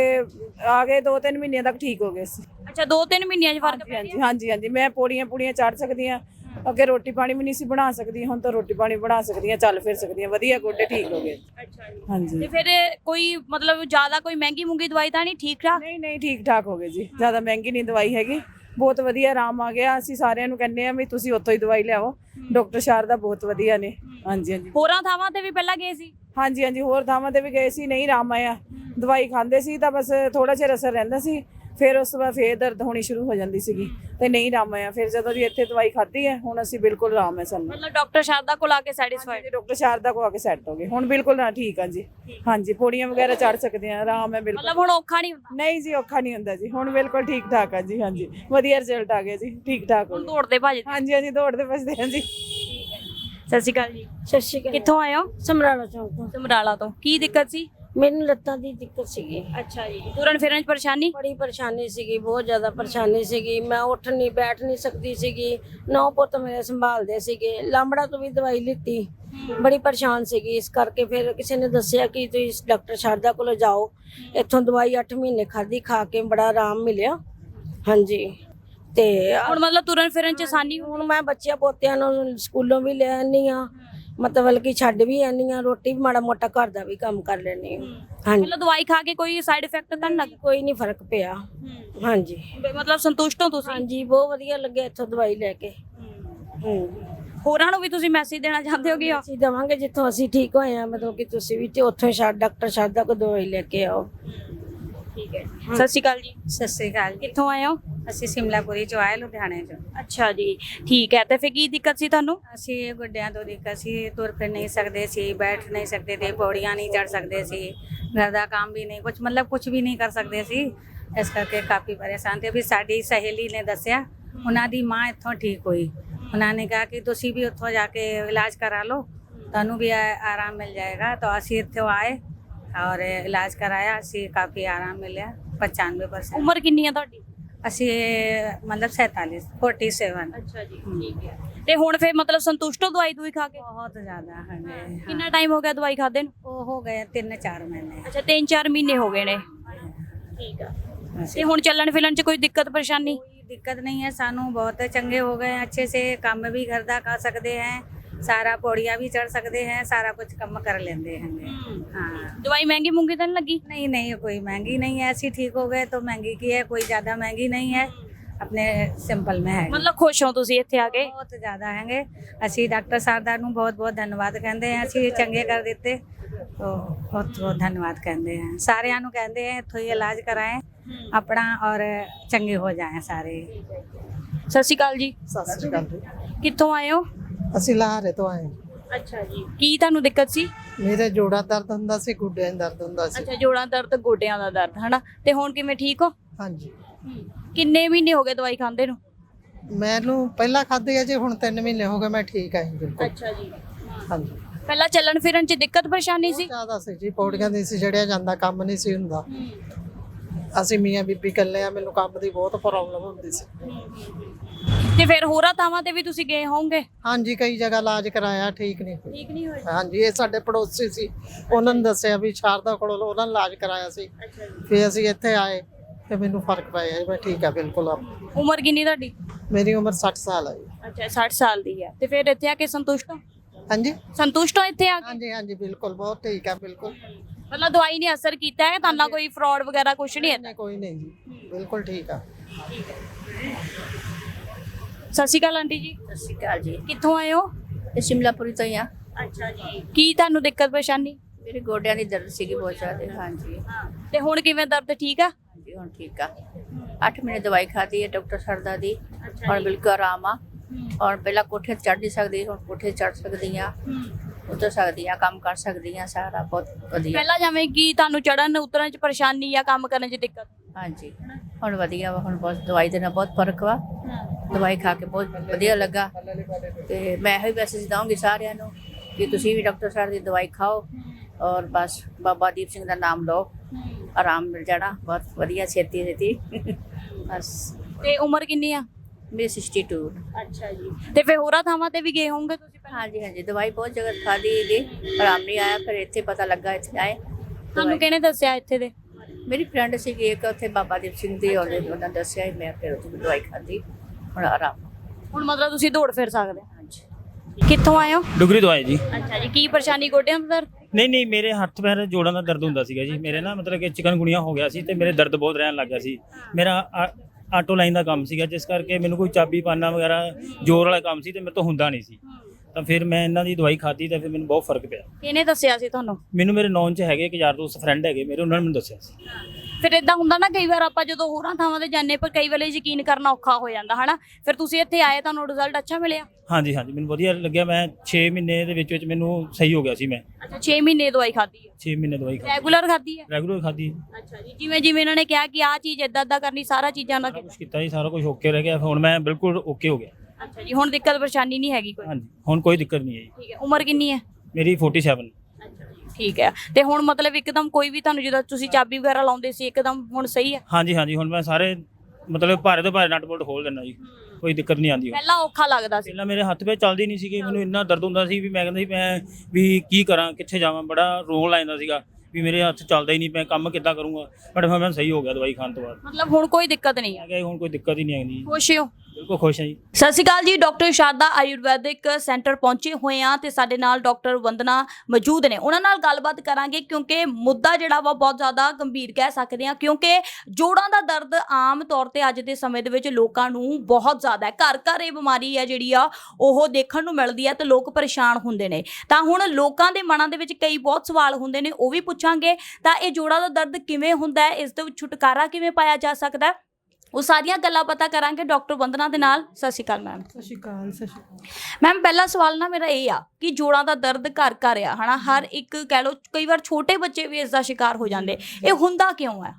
ਆ ਗਏ 2-3 ਮਹੀਨਿਆਂ ਤੱਕ ਠੀਕ ਹੋ ਗਏ ਸੀ। ਅੱਛਾ 2-3 ਮਹੀਨਿਆਂ 'ਚ ਫ਼ਰਕ ਪੈ ਹਾਂਜੀ ਹਾਂਜੀ ਹਾਂਜੀ। ਮੈਂ ਪੌੜੀਆਂ ਪੂੜੀਆਂ ਚੜ ਸਕਦੀ ਹਾਂ। ਅੱਗੇ ਰੋਟੀ ਪਾਣੀ ਵੀ ਨਹੀਂ ਸੀ ਬਣਾ ਸਕਦੀ ਹੁਣ ਤਾਂ ਰੋਟੀ ਪਾਣੀ ਬਣਾ ਸਕਦੀ ਹਾਂ ਚੱਲ ਫਿਰ ਸਕਦੀ ਹਾਂ ਵਧੀਆ ਗੋਡੇ ਠੀਕ ਹੋ ਗਏ। ਅੱਛਾ ਜੀ। ਹਾਂਜੀ। ਤੇ ਫਿਰ ਕੋਈ ਮਤਲਬ ਜ਼ਿਆਦਾ ਕੋਈ ਮਹਿੰਗੀ ਮੁੰਗੀ ਦਵਾਈ ਤਾਂ ਨਹੀਂ ਠੀਕ ਠਾਕ? ਨਹੀਂ ਨਹੀਂ ਠੀਕ ਠਾਕ ਹੋ ਗਏ ਜੀ। ਜ਼ਿਆਦਾ ਮਹਿੰਗੀ ਨਹੀਂ ਦਵਾਈ ਹੈਗੀ। ਬਹੁਤ ਵਧੀਆ ਆਰਾਮ ਆ ਗਿਆ। ਅਸੀਂ ਸਾਰਿਆਂ ਨੂੰ ਕਹਿੰਦੇ ਆ ਵੀ ਤੁਸੀਂ ਉੱਥੋਂ ਹੀ ਦਵਾਈ ਲਿਆਓ। ਡਾਕਟਰ ਸ਼ਾਰਦਾ ਬਹੁਤ ਵਧੀਆ ਨੇ। ਹਾਂਜੀ ਹਾਂਜੀ। ਹੋਰਾਂ ਥਾਵਾਂ ਤੇ ਵੀ ਪਹਿਲਾਂ ਗਏ ਸੀ? ਹਾਂਜੀ ਹਾਂਜੀ। ਹੋਰ ਥਾਵਾਂ ਤੇ ਵੀ ਗਏ ਸੀ। ਨਹੀਂ ਆਰਾਮ ਆਇਆ। ਦਵਾਈ ਖਾਂਦੇ ਸੀ ਤਾਂ ਬਸ ਥੋੜਾ ਜਿਹਾ ਅਸਰ ਰਹਿੰਦਾ ਸੀ। ਫਿਰ ਉਸ ਤੋਂ ਬਾਅਦ ਫੇਰ ਦਰਦ ਹੋਣੀ ਸ਼ੁਰੂ ਹੋ ਜਾਂਦੀ ਸੀਗੀ ਤੇ ਨਹੀਂ ਆਰਾਮ ਆਇਆ। ਫਿਰ ਜਦੋਂ ਦੀ ਇੱਥੇ ਦਵਾਈ ਖਾਧੀ ਹੈ ਹੁਣ ਅਸੀਂ ਬਿਲਕੁਲ ਆਰਾਮ ਹੈ ਸਾਨੂੰ। ਮਤਲਬ ਡਾਕਟਰ ਸ਼ਾਰਦਾ ਕੋਲ ਆ ਕੇ ਸੈਟੀਸਫਾਈਡ ਡਾਕਟਰ ਸ਼ਾਰਦਾ ਕੋ ਆ ਕੇ ਸੈੱਟ ਹੋ ਗਏ। ਹੁਣ ਬਿਲਕੁਲ ਨਾ ਠੀਕ ਹਾਂ ਜੀ। ਹਾਂਜੀ ਪੌੜੀਆਂ ਵਗੈਰਾ ਚੜ ਸਕਦੇ ਆ ਆਰਾਮ ਹੈ ਬਿਲਕੁਲ। ਮਤਲਬ ਹੁਣ ਔਖਾ ਨਹੀਂ ਹੁੰਦਾ? ਨਹੀਂ ਜੀ ਔਖਾ ਨਹੀਂ ਹੁੰਦਾ ਜੀ। ਹੁਣ ਬਿਲਕੁਲ ਠੀਕ ਠਾਕ ਆ ਜੀ ਹਾਂਜੀ। ਵਧੀਆ ਰਿਜ਼ਲਟ ਆ ਗਿਆ ਜੀ ਠੀਕ ਠਾਕ ਹੋ ਹੁਣ ਗਿਆ। ਦੌੜਦੇ ਭੱਜਦੇ। ਹਾਂਜੀ ਹਾਂਜੀ ਦੌੜਦੇ ਭੱਜਦੇ ਹਾਂ ਜੀ। ਸਤਿ ਸ਼੍ਰੀ ਅਕਾਲ ਜੀ। ਸਤਿ ਸ਼੍ਰੀ ਅਕਾਲ। ਕਿੱਥੋਂ ਆਏ ਹੋ? ਸਮਰਾਲਾ ਚੌਂਕ ਤੋਂ। ਸਮਰਾਲਾ ਤੋਂ। ਕੀ ਦਿੱਕਤ ਸੀ? ਮੈਨੂੰ ਲੱਤਾਂ ਦੀ ਦਿੱਕਤ ਸੀਗੀ। ਅੱਛਾ ਜੀ। ਤੁਰਨ ਫਿਰਨ 'ਚ ਪਰੇਸ਼ਾਨੀ? ਬੜੀ ਪਰੇਸ਼ਾਨੀ ਸੀਗੀ ਬਹੁਤ ਜ਼ਿਆਦਾ ਪਰੇਸ਼ਾਨੀ ਸੀਗੀ। ਮੈਂ ਉੱਠ ਨਹੀਂ ਬੈਠ ਨਹੀਂ ਸਕਦੀ ਸੀਗੀ। ਨੌ ਪੁੱਤ ਮੇਰੇ ਸੰਭਾਲਦੇ ਸੀਗੇ। ਲਾਂਬੜਾ ਤੋਂ ਵੀ ਦਵਾਈ ਲਿੱਤੀ। ਬੜੀ ਪਰੇਸ਼ਾਨ ਸੀਗੀ। ਇਸ ਕਰਕੇ ਫਿਰ ਕਿਸੇ ਨੇ ਦੱਸਿਆ ਕਿ ਤੁਸੀਂ ਡਾਕਟਰ ਸ਼ਾਰਦਾ ਕੋਲ ਜਾਓ। ਇੱਥੋਂ ਦਵਾਈ 8 ਮਹੀਨੇ ਖਾਧੀ ਖਾ ਕੇ ਬੜਾ ਆਰਾਮ ਮਿਲਿਆ। ਹਾਂਜੀ। ਤੇ ਹੁਣ ਮਤਲਬ ਤੁਰਨ ਫਿਰਨ 'ਚ ਆਸਾਨੀ ਹੁਣ ਮੈਂ ਬੱਚਿਆਂ ਪੋਤਿਆਂ ਨੂੰ ਸਕੂਲੋਂ ਵੀ ਲੈ ਆਨੀ ਆ ਮਤਲਬ ਕਿ ਛੱਡ ਵੀ ਆਨੀ ਆ ਰੋਟੀ ਵੀ ਮਾੜਾ ਮੋਟਾ ਘਰ ਦਾ ਵੀ ਕੰਮ ਕਰ ਲੈਣੀ ਹਾਂਜੀ। ਮਤਲਬ ਦਵਾਈ ਖਾ ਕੇ ਕੋਈ ਸਾਈਡ ਇਫੈਕਟ ਤਾਂ ਲੱਗਾ ਕੋਈ ਨਹੀਂ ਫ਼ਰਕ ਪਿਆ। ਹਾਂਜੀ। ਮਤਲਬ ਸੰਤੁਸ਼ਟ ਹੋ ਤੁਸੀਂ? ਹਾਂਜੀ ਬਹੁਤ ਵਧੀਆ ਲੱਗਿਆ ਇੱਥੋਂ ਦਵਾਈ ਲੈ ਕੇ। ਹੂੰ। ਹੋਰਾਂ ਨੂੰ ਵੀ ਤੁਸੀਂ ਮੈਸੇਜ ਦੇਣਾ ਚਾਹੁੰਦੇ ਹੋ ਕਿ ਅਸੀਂ ਦਵਾਂਗੇ ਜਿੱਥੋਂ ਅਸੀਂ ਠੀਕ ਹੋਏ ਆ ਮਤਲਬ ਕਿ ਤੁਸੀਂ ਵੀ ਤੇ ਉੱਥੋਂ ਹੀ ਸ਼ਾਇਦ ਡਾਕਟਰ ਸ਼ਾਰਦਾ ਕੋ ਦਵਾਈ ਲੈ ਕੇ ਆਓ। ਠੀਕ ਹੈ ਸਤਿ ਸ਼੍ਰੀ ਅਕਾਲ ਜੀ। ਸਤਿ ਸ੍ਰੀ ਅਕਾਲ ਜੀ। ਕਿੱਥੋਂ ਆਏ ਹੋ? ਅਸੀਂ ਸਿਮਲਾਪੁਰੀ ਚੋਂ ਆਏ ਲੁਧਿਆਣੇ ਚੋਂ। ਅੱਛਾ ਜੀ ਠੀਕ ਹੈ। ਤੇ ਫਿਰ ਕੀ ਦਿੱਕਤ ਸੀ ਤੁਹਾਨੂੰ? ਅਸੀਂ ਗੁੱਡਿਆਂ ਤੋਂ ਦਿੱਕਤ ਸੀ ਤੁਰ ਫਿਰ ਨਹੀਂ ਸਕਦੇ ਸੀ ਬੈਠ ਨਹੀਂ ਸਕਦੇ ਤੇ ਪੌੜੀਆਂ ਨਹੀਂ ਚੜ ਸਕਦੇ ਸੀ ਘਰ ਦਾ ਕੰਮ ਵੀ ਨਹੀਂ ਕੁਝ ਮਤਲਬ ਕੁਝ ਵੀ ਨਹੀਂ ਕਰ ਸਕਦੇ ਸੀ। ਇਸ ਕਰਕੇ ਕਾਫੀ ਪਰੇਸ਼ਾਨ ਤੇ ਵੀ ਸਾਡੀ ਸਹੇਲੀ ਨੇ ਦੱਸਿਆ ਉਹਨਾਂ ਦੀ ਮਾਂ ਇੱਥੋਂ ਠੀਕ ਹੋਈ। ਉਹਨਾਂ ਨੇ ਕਿਹਾ ਕਿ ਤੁਸੀਂ ਵੀ ਉੱਥੋਂ ਜਾ ਕੇ ਇਲਾਜ ਕਰਾ ਲਓ ਤੁਹਾਨੂੰ ਵੀ ਆ- ਆਰਾਮ ਮਿਲ ਜਾਏਗਾ। ਤਾਂ ਅਸੀਂ ਇੱਥੋਂ ਆਏ ਔਰ ਇਲਾਜ ਕਰਾਇਆ ਅਸੀਂ ਕਾਫੀ ਆਰਾਮ ਮਿਲਿਆ 95% ਉਮਰ ਕਿੰਨੀ ਆ ਤੁਹਾਡੀ? ਅਸੀਂ ਮਤਲਬ 47 47 ਅੱਛਾ ਜੀ ਠੀਕ ਹੈ। ਤੇ ਹੁਣ ਫੇਰ ਮਤਲਬ ਸੰਤੁਸ਼ਟ ਹੋ ਦਵਾਈ ਦੂਈ ਖਾ ਕੇ? ਬਹੁਤ ਜ਼ਿਆਦਾ ਹਾਂਜੀ ਕਿੰਨਾ ਟਾਈਮ ਹੋ ਗਿਆ ਦਵਾਈ ਖਾਦੇ ਨੂੰ? ਉਹ ਹੋ ਗਏ 3-4 ਮਹੀਨੇ। ਅੱਛਾ 3-4 ਮਹੀਨੇ ਹੋ ਗਏ ਨੇ। ਠੀਕ ਆ। ਤੇ ਹੁਣ ਚੱਲਣ ਫਿਰਨ ਚ ਕੋਈ ਦਿੱਕਤ ਪਰੇਸ਼ਾਨੀ? ਕੋਈ ਦਿੱਕਤ ਨਹੀਂ ਹੈ ਸਾਨੂੰ ਬਹੁਤ ਚੰਗੇ ਹੋ ਗਏ ਅੱਛੇ ਸੇ ਕੰਮ ਵੀ ਕਰਦਾ ਕਰ ਸਕਦੇ ਹੈ। हैं सारा पौड़िया भी चढ़ सकते हैं सारा कुछ कम कर लेंगे हैं हाँ ਦਵਾਈ ਮਹਿੰਗੀ ਮੁੰਗੀ ਤਾਂ ਨਹੀਂ ਲੱਗੀ नहीं नहीं कोई महंगी नहीं है ऐसी ठीक हो गए तो महंगी की है कोई ज़्यादा महंगी नहीं है अपने सिंपल में है ਮਤਲਬ ਖੁਸ਼ ਹੋ ਤੁਸੀਂ ਇੱਥੇ ਆ ਕੇ ਬਹੁਤ ਜ਼ਿਆਦਾ ਹੈਗੇ ਅਸੀਂ ਡਾਕਟਰ ਸਰਦਾਰ ਨੂੰ ਬਹੁਤ ਬਹੁਤ ਧੰਨਵਾਦ ਕਹਿੰਦੇ ਹਾਂ ਅਸੀਂ ਚੰਗੇ ਕਰ ਦਿੱਤੇ ਤੋ ਬਹੁਤ ਬਹੁਤ ਧੰਨਵਾਦ ਕਹਿੰਦੇ ਹਾਂ ਸਾਰਿਆਂ ਨੂੰ ਕਹਿੰਦੇ ਹਾਂ ਇੱਥੋਂ ਹੀ ਇਲਾਜ ਕਰਾਏ ਆਪਣਾ ਔਰ ਚੰਗੇ ਹੋ ਜਾਏ ਸਾਰੇ ਸਤਿ ਸ਼੍ਰੀ ਅਕਾਲ ਜੀ ਸਤਿ ਸ਼੍ਰੀ ਅਕਾਲ ਜੀ ਕਿੱਥੋਂ ਆਏ ਹੋ ਅਸੀਂ ਲਾਹਰੇ ਤੋਂ ਆਏ ਅੱਛਾ ਜੀ। ਕੀ ਤੁਹਾਨੂੰ ਦਿੱਕਤ ਸੀ? ਮੇਰੇ ਜੋੜਾ ਦਰਦ ਹੁੰਦਾ ਸੀ ਗੁੱਡਿਆਂ 'ਚ ਦਰਦ ਹੁੰਦਾ ਸੀ। ਅੱਛਾ ਜੋੜਾਂ ਦਰਦ ਗੋਡਿਆਂ ਦਾ ਦਰਦ ਹਨਾ? ਤੇ ਹੁਣ ਕਿਵੇਂ ਠੀਕ ਹੋ? ਹਾਂਜੀ। ਕਿੰਨੇ ਮਹੀਨੇ ਹੋ ਗਏ ਦਵਾਈ ਖਾਂਦੇ ਨੂੰ? ਮੈਨੂੰ ਪਹਿਲਾਂ ਖਾਧੀ ਹੈ ਜੀ ਹੁਣ 3 ਮਹੀਨੇ ਹੋ ਗਏ ਮੈਂ ਠੀਕ ਹਾਂ ਜੀ ਬਿਲਕੁਲ। ਅੱਛਾ ਜੀ। ਹਾਂਜੀ। ਪਹਿਲਾਂ ਚੱਲਣ ਫਿਰਨ 'ਚ ਦਿੱਕਤ ਪਰੇਸ਼ਾਨੀ ਸੀ? ਜ਼ਿਆਦਾ ਸੀ ਜੀ ਪੌੜੀਆਂ ਦੀ ਸੀ ਚੜਿਆ ਜਾਂਦਾ ਕੰਮ ਨਹੀਂ ਸੀ ਹੁੰਦਾ। ਅਸੀਂ ਮੀਆਂ ਬੀਬੀ ਇਕੱਲੇ ਆ ਮੈਨੂੰ ਕੰਮ ਦੀ ਬਹੁਤ ਪ੍ਰੋਬਲਮ ਹੁੰਦੀ ਸੀ। ਤੇ ਫਿਰ ਹੋਰਾਂ ਥਾਵਾਂ ਤੇ ਵੀ ਤੁਸੀਂ ਗਏ ਹੋਵੋਗੇ? ਹਾਂਜੀ ਕਈ ਜਗ੍ਹਾ ਇਲਾਜ ਕਰਾਇਆ ਠੀਕ ਨਹੀਂ ਹੋਈ ਠੀਕ ਨਹੀਂ ਹੋਏ ਹਾਂਜੀ ਇਹ ਸਾਡੇ ਪੜੋਸੀ ਸੀ। ਉਹਨਾਂ ਨੇ ਦੱਸਿਆ ਵੀ ਸ਼ਾਰਦਾ ਕੋਲੋਂ ਉਹਨਾਂ ਨੇ ਇਲਾਜ ਕਰਾਇਆ ਸੀ। ਫਿਰ ਅਸੀਂ ਇੱਥੇ ਆਏ ਫਿਰ ਮੈਨੂੰ ਫ਼ਰਕ ਪਿਆ ਜੀ, ਮੈਂ ਠੀਕ ਆ ਬਿਲਕੁਲ ਆਪ- ਉਮਰ ਕਿੰਨੀ ਤੁਹਾਡੀ? ਮੇਰੀ ਉਮਰ 60 ਸਾਲ ਹੈ ਜੀ। ਅੱਛਾ 60 ਸਾਲ ਦੀ ਹੈ ਤੇ ਫਿਰ ਇੱਥੇ ਆ ਕੇ ਸੰਤੁਸ਼ਟ ਹੋ? ਹਾਂਜੀ? ਸੰਤੁਸ਼ਟ ਹੋ ਇੱਥੇ ਆ ਕੇ? ਹਾਂਜੀ ਹਾਂਜੀ ਬਿਲਕੁਲ ਬਹੁਤ ਠੀਕ ਆ ਬਿਲਕੁਲ। ਮਤਲਬ ਦਵਾਈ ਨੇ ਅਸਰ ਕੀਤਾ ਹੈ? ਤਾਂ ਨਾ ਕੋਈ ਫਰਾਡ ਵਗੈਰਾ ਕੁਝ ਨਹੀਂ ਹੈ? ਕੋਈ ਨਹੀਂ ਜੀ। ਬਿਲਕੁਲ ਠੀਕ ਆ। ਸਤਿ ਸ਼੍ਰੀ ਅਕਾਲ ਆਂਟੀ ਜੀ। ਸਤਿ ਸ਼੍ਰੀ ਅਕਾਲ ਜੀ। ਕਿੱਥੋਂ ਆਏ ਹੋ? ਇਹ ਸ਼ਿਮਲਾਪੁਰੀ ਤੋਂ ਹੀ ਆ। ਅੱਛਾ ਜੀ। ਕੀ ਤੁਹਾਨੂੰ ਦਿੱਕਤ ਪਰੇਸ਼ਾਨੀ? ਮੇਰੇ ਗੋਡਿਆਂ ਦੀ ਦਰਦ ਸੀਗੀ ਬਹੁਤ ਜ਼ਿਆਦਾ। ਹਾਂਜੀ। ਤੇ ਹੁਣ ਕਿਵੇਂ ਦਰਦ ਠੀਕ ਆ? ਹਾਂਜੀ ਹੁਣ ਠੀਕ ਆ। 8 ਮਹੀਨੇ ਦਵਾਈ ਖਾਦੀ ਹੈ ਡਾਕਟਰ ਸਰਦਾ ਦੀ। ਹੁਣ ਬਿਲਕੁਲ ਆਰਾਮ ਆ। ਔਰ ਪਹਿਲਾਂ ਕੋਠੇ ਚੜ੍ਹ ਨਹੀਂ ਸਕਦੀ ਹੁਣ ਕੋਠੇ ਚੜ੍ਹ ਸਕਦੀ ਆ ਉਤਰ ਸਕਦੀ ਆ ਕੰਮ ਕਰ ਸਕਦੀ ਆ ਸਾਰਾ ਬਹੁਤ ਵਧੀਆ। ਪਹਿਲਾਂ ਜਿਵੇਂ ਕਿ ਤੁਹਾਨੂੰ ਚੜਨ ਉਤਰਨ ਚ ਪਰੇਸ਼ਾਨੀ ਜਾਂ ਕੰਮ ਕਰਨ ਚ ਦਿੱਕਤ? ਹਾਂਜੀ। ਹੁਣ ਵਧੀਆ ਵਾ ਹੁਣ ਬਹੁਤ ਦਵਾਈ ਦੇ ਨਾਲ ਬਹੁਤ ਫ਼ਰਕ ਵਾ। ਦਵਾਈ ਖਾ ਕੇ ਬਹੁਤ ਵਧੀਆ ਲੱਗਾ। ਤੇ ਮੈਂ ਇਹੋ ਹੀ ਮੈਸੇਜ ਦਵਾਂਗੀ ਸਾਰਿਆਂ ਨੂੰ ਕਿ ਤੁਸੀਂ ਵੀ ਡਾਕਟਰ ਸਾਹਿਬ ਦੀ ਦਵਾਈ ਖਾਓ ਔਰ ਬਸ ਬਾਬਾ ਦੀਪ ਸਿੰਘ ਦਾ ਨਾਮ ਲਓ। ਆਰਾਮ ਮਿਲ ਜਾਣਾ ਬਹੁਤ ਵਧੀਆ ਛੇਤੀ ਛੇਤੀ। ਬਸ। ਤੇ ਉਮਰ ਕਿੰਨੀ ਆ? ਮੇਰੀ 62 ਅੱਛਾ ਜੀ। ਤੇ ਫਿਰ ਹੋਰਾਂ ਥਾਵਾਂ ਤੇ ਵੀ ਗਏ ਹੋਵੋਗੇ ਤੁਸੀਂ ਹਾਂਜੀ ਹਾਂਜੀ। ਦਵਾਈ ਬਹੁਤ ਜਗ੍ਹਾ ਖਾਦੀ ਹੈਗੀ ਆਰਾਮ ਨਹੀਂ ਆਇਆ ਫਿਰ ਇੱਥੇ ਪਤਾ ਲੱਗਾ ਇੱਥੇ ਆਏ। ਤੁਹਾਨੂੰ ਕਿਹਨੇ ਦੱਸਿਆ ਇੱਥੇ ਦੇ? ਮੇਰੀ ਫਰੈਂਡ ਸੀਗੀ ਇੱਕ ਉੱਥੇ ਬਾਬਾ ਦੀਪ ਸਿੰਘ ਦੀ ਉਹਨੇ ਉਹਨਾਂ ਦੱਸਿਆ ਸੀ, ਮੈਂ ਫਿਰ ਉੱਥੇ ਦਵਾਈ ਖਾਦੀ ਹੁਣ ਆਰਾਮ। ਹੁਣ ਮਤਲਬ ਤੁਸੀਂ ਦੌੜ ਫਿਰ ਸਕਦੇ ਹੋ। ਹਾਂਜੀ। ਕਿੱਥੋਂ ਆਏ ਹੋ? ਡੁਗਰੀ ਦਵਾਈ ਜੀ। ਅੱਛਾ ਜੀ ਕੀ ਪਰੇਸ਼ਾਨੀ ਗੋਡਿਆਂ ਦਾ ਦਰਦ ਨਹੀਂ ਨਹੀਂ ਮੇਰੇ ਹੱਥ ਪੈਰ ਜੋੜਾਂ ਦਾ ਦਰਦ ਹੁੰਦਾ ਸੀਗਾ ਜੀ। ਮੇਰੇ ਨਾ ਮਤਲਬ ਕਿ ਚਿਕਨ ਗੁਣੀਆਂ ਹੋ ਗਿਆ ਸੀ ਤੇ ਮੇਰੇ ਦਰਦ ਬਹੁਤ ਰਹਿਣ ਲੱਗ ਗਿਆ ਸੀ। ਮੇਰਾ ਆ- ਆਟੋ ਲਾਈਨ ਦਾ ਕੰਮ ਸੀਗਾ ਜਿਸ ਕਰਕੇ ਮੈਨੂੰ ਕੋਈ ਚਾਬੀ ਪਾਨਾ ਵਗੈਰਾ ਜ਼ੋਰ ਵਾਲਾ ਕੰਮ ਸੀ ਤੇ ਮੇਰੇ ਤੋਂ ਹੁੰਦਾ ਨਹੀਂ ਸੀ। ਤਾਂ ਫਿਰ ਮੈਂ ਇਹਨਾਂ ਦੀ ਦਵਾਈ ਖਾਧੀ ਤਾਂ ਫਿਰ ਮੈਨੂੰ ਬਹੁਤ ਫ਼ਰਕ ਪਿਆ। ਕਿਹਨੇ ਦੱਸਿਆ ਸੀ ਤੁਹਾਨੂੰ? ਮੈਨੂੰ ਮੇਰੇ ਨੌਨ ਚ ਹੈਗੇ ਇੱਕ ਯਾਰ ਦੋਸਤ ਫਰੈਂਡ ਹੈਗੇ ਮੇਰੇ ਉਹਨਾਂ ਨੇ ਮੈਨੂੰ ਦੱਸਿਆ ਸੀ। ਫਿਰ ਇਦਾਂ ਹੁੰਦਾ ਨਾ ਕਈ ਵਾਰ ਆਪਾਂ ਜਦੋਂ ਹੋਰਾਂ ਥਾਵਾਂ ਤੇ ਜਾਂਦੇ ਪਰ ਕਈ ਵੇਲੇ ਯਕੀਨ ਕਰਨਾ ਔਖਾ ਹੋ ਜਾਂਦਾ ਹਨਾ? ਫਿਰ ਤੁਸੀਂ ਇੱਥੇ ਆਏ ਤੁਹਾਨੂੰ ਰਿਜ਼ਲਟ ਅੱਛਾ ਮਿਲਿਆ? ਹਾਂਜੀ ਹਾਂਜੀ ਮੈਨੂੰ ਵਧੀਆ ਲੱਗਿਆ। ਮੈਂ 6 ਮਹੀਨੇ ਦੇ ਵਿੱਚ ਵਿੱਚ ਮੈਨੂੰ ਸਹੀ ਹੋ ਗਿਆ ਸੀ ਮੈਂ। ਅੱਛਾ 6 ਮਹੀਨੇ ਦਵਾਈ ਖਾਧੀ ਹੈ 6 ਮਹੀਨੇ ਦਵਾਈ ਖਾਧੀ। ਰੈਗੂਲਰ ਖਾਧੀ ਹੈ ਰੈਗੂਲਰ ਖਾਧੀ। ਅੱਛਾ ਜੀ ਜਿਵੇਂ ਜਿਵੇਂ ਇਹਨਾਂ ਨੇ ਕਿਹਾ ਕਿ ਆਹ ਚੀਜ਼ ਇਦਾਂ ਇਦਾਂ ਕਰਨੀ ਸਾਰਾ ਚੀਜ਼ਾਂ ਨਾਲ ਕੁਝ ਕੀਤਾ ਜੀ ਸਾਰਾ ਕੁਝ ਓਕੇ ਰਹਿ ਗਿਆ। ਹੁਣ ਮੈਂ ਬਿਲਕੁਲ ਓਕੇ ਹੋ ਗਿਆ। ਅੱਛਾ ਜੀ ਹੁਣ ਦਿੱਕਤ ਪਰੇਸ਼ਾਨੀ ਨਹੀਂ ਹੈਗੀ ਕੋਈ? ਹਾਂਜੀ ਹੁਣ ਕੋਈ ਦਿੱਕਤ ਨਹੀਂ ਹੈ ਜੀ। ਠੀਕ ਹੈ ਉਮਰ ਕਿੰਨੀ ਹੈ? ਮੇਰੀ 47 ਠੀਕ ਹੈ। ਤੇ ਹੁਣ ਮਤਲਬ ਇੱਕਦਮ ਕੋਈ ਵੀ ਤੁਹਾਨੂੰ ਜਦੋਂ ਤੁਸੀਂ ਚਾਬੀ ਵਗੈਰਾ ਲਾਉਂਦੇ ਸੀ ਇੱਕਦਮ ਹੁਣ ਸਹੀ ਹੈ? ਹਾਂਜੀ ਹਾਂਜੀ ਹੁਣ ਮੈਂ ਸਾਰੇ ਮਤਲਬ ਭਾਰੇ ਤੋਂ ਭਾਰੇ ਨਟ ਬੋਲਟ ਖੋਲ ਦਿੰਦਾ ਜੀ। ਕੋਈ ਦਿੱਕਤ ਨਹੀਂ ਆਉਂਦੀ ਹੁਣ। ਪਹਿਲਾਂ ਔਖਾ ਲੱਗਦਾ ਸੀ। ਪਹਿਲਾਂ ਮੇਰੇ ਹੱਥ ਪੈ ਚੱਲਦੀ ਨਹੀਂ ਸੀਗੇ ਮੈਨੂੰ ਇੰਨਾ ਦਰਦ ਹੁੰਦਾ ਸੀ ਵੀ ਮੈਂ ਕਹਿੰਦਾ ਸੀ ਮੈਂ ਵੀ ਕੀ ਕਰਾਂ ਕਿੱਥੇ ਜਾਵਾਂ? ਬੜਾ ਰੋਣ ਲੈਂਦਾ ਸੀਗਾ ਵੀ ਮੇਰੇ ਹੱਥ ਚੱਲਦਾ ਹੀ ਨਹੀਂ ਮੈਂ ਕੰਮ ਕਿੱਦਾਂ ਕਰੂੰਗਾ? ਬਟ ਫਿਰ ਮੈਂ ਸਹੀ ਹੋ ਗਿਆ ਦਵਾਈ ਖਾਣ ਤੋਂ ਬਾਅਦ। ਮਤਲਬ ਹੁਣ ਕੋਈ ਦਿੱਕਤ ਨਹੀਂ ਹੈ? ਮੈਂ ਕਿਹਾ ਹੁਣ ਕੋਈ ਦਿੱਕਤ ਹੀ ਨਹੀਂ ਆਉਂਦੀ ਖੁਸ਼ ਹੋ? ਬਿਲਕੁਲ ਖੁਸ਼ ਹਾਂ ਜੀ। ਸਤਿ ਸ਼੍ਰੀ ਅਕਾਲ ਜੀ, ਡਾਕਟਰ ਸ਼ਾਰਦਾ ਆਯੁਰਵੈਦਿਕ ਸੈਂਟਰ ਪਹੁੰਚੇ ਹੋਏ ਆ ਤੇ ਸਾਡੇ ਨਾਲ ਡਾਕਟਰ ਵੰਦਨਾ ਮੌਜੂਦ ਨੇ। ਉਹਨਾਂ ਨਾਲ ਗੱਲਬਾਤ ਕਰਾਂਗੇ ਕਿਉਂਕਿ ਮੁੱਦਾ ਜਿਹੜਾ ਵਾ ਬਹੁਤ ਜ਼ਿਆਦਾ ਗੰਭੀਰ ਕਹਿ ਸਕਦੇ ਆ ਕਿਉਂਕਿ ਜੋੜਾਂ ਦਾ ਦਰਦ ਆਮ ਤੌਰ ਤੇ ਅੱਜ ਦੇ ਸਮੇਂ ਦੇ ਵਿੱਚ ਲੋਕਾਂ ਨੂੰ ਬਹੁਤ ਜ਼ਿਆਦਾ ਹੈ। ਘਰ ਘਰ ਇਹ ਬਿਮਾਰੀ ਆ ਜਿਹੜੀ ਆ, ਉਹ ਦੇਖਣ ਨੂੰ ਮਿਲਦੀ ਹੈ ਤੇ ਲੋਕ ਪਰੇਸ਼ਾਨ ਹੁੰਦੇ ਨੇ। ਤਾਂ ਹੁਣ ਲੋਕਾਂ ਦੇ ਮਨਾਂ ਦੇ ਵਿੱਚ ਕਈ ਬਹੁਤ ਸਵਾਲ ਹੁੰਦੇ ਨੇ, ਉਹ ਵੀ ਪੁੱਛਾਂਗੇ। ਤਾਂ ਇਹ ਜੋੜਾਂ ਦਾ ਦਰਦ ਕਿਵੇਂ ਹੁੰਦਾ ਹੈ, ਇਸ ਤੋਂ ਛੁਟਕਾਰਾ ਕਿਵੇਂ ਪਾਇਆ ਜਾ ਸਕਦਾ ਹੈ? ਉਹ ਸਾਰੀਆਂ ਗੱਲਾਂ ਪਤਾ ਕਰਾਂਗੇ ਡਾਕਟਰ ਵੰਦਨਾ ਦੇ ਨਾਲ। ਸਤਿ ਸ਼੍ਰੀ ਅਕਾਲ ਮੈਮ। ਸਤਿ ਸ਼੍ਰੀ ਅਕਾਲ ਸਤਿ ਸ਼੍ਰੀ ਅਕਾਲ। ਮੈਮ ਪਹਿਲਾ ਸਵਾਲ ਨਾ ਮੇਰਾ ਇਹ ਆ ਕਿ ਜੋੜਾਂ ਦਾ ਦਰਦ ਘਰ ਘਰ ਆ ਹਨਾ? ਹਰ ਇੱਕ ਕਹਿ ਲੋ ਕਈ ਵਾਰ ਛੋਟੇ ਬੱਚੇ ਵੀ ਇਸ ਦਾ ਸ਼ਿਕਾਰ ਹੋ ਜਾਂਦੇ। ਇਹ ਹੁੰਦਾ ਕਿਉਂ ਅ,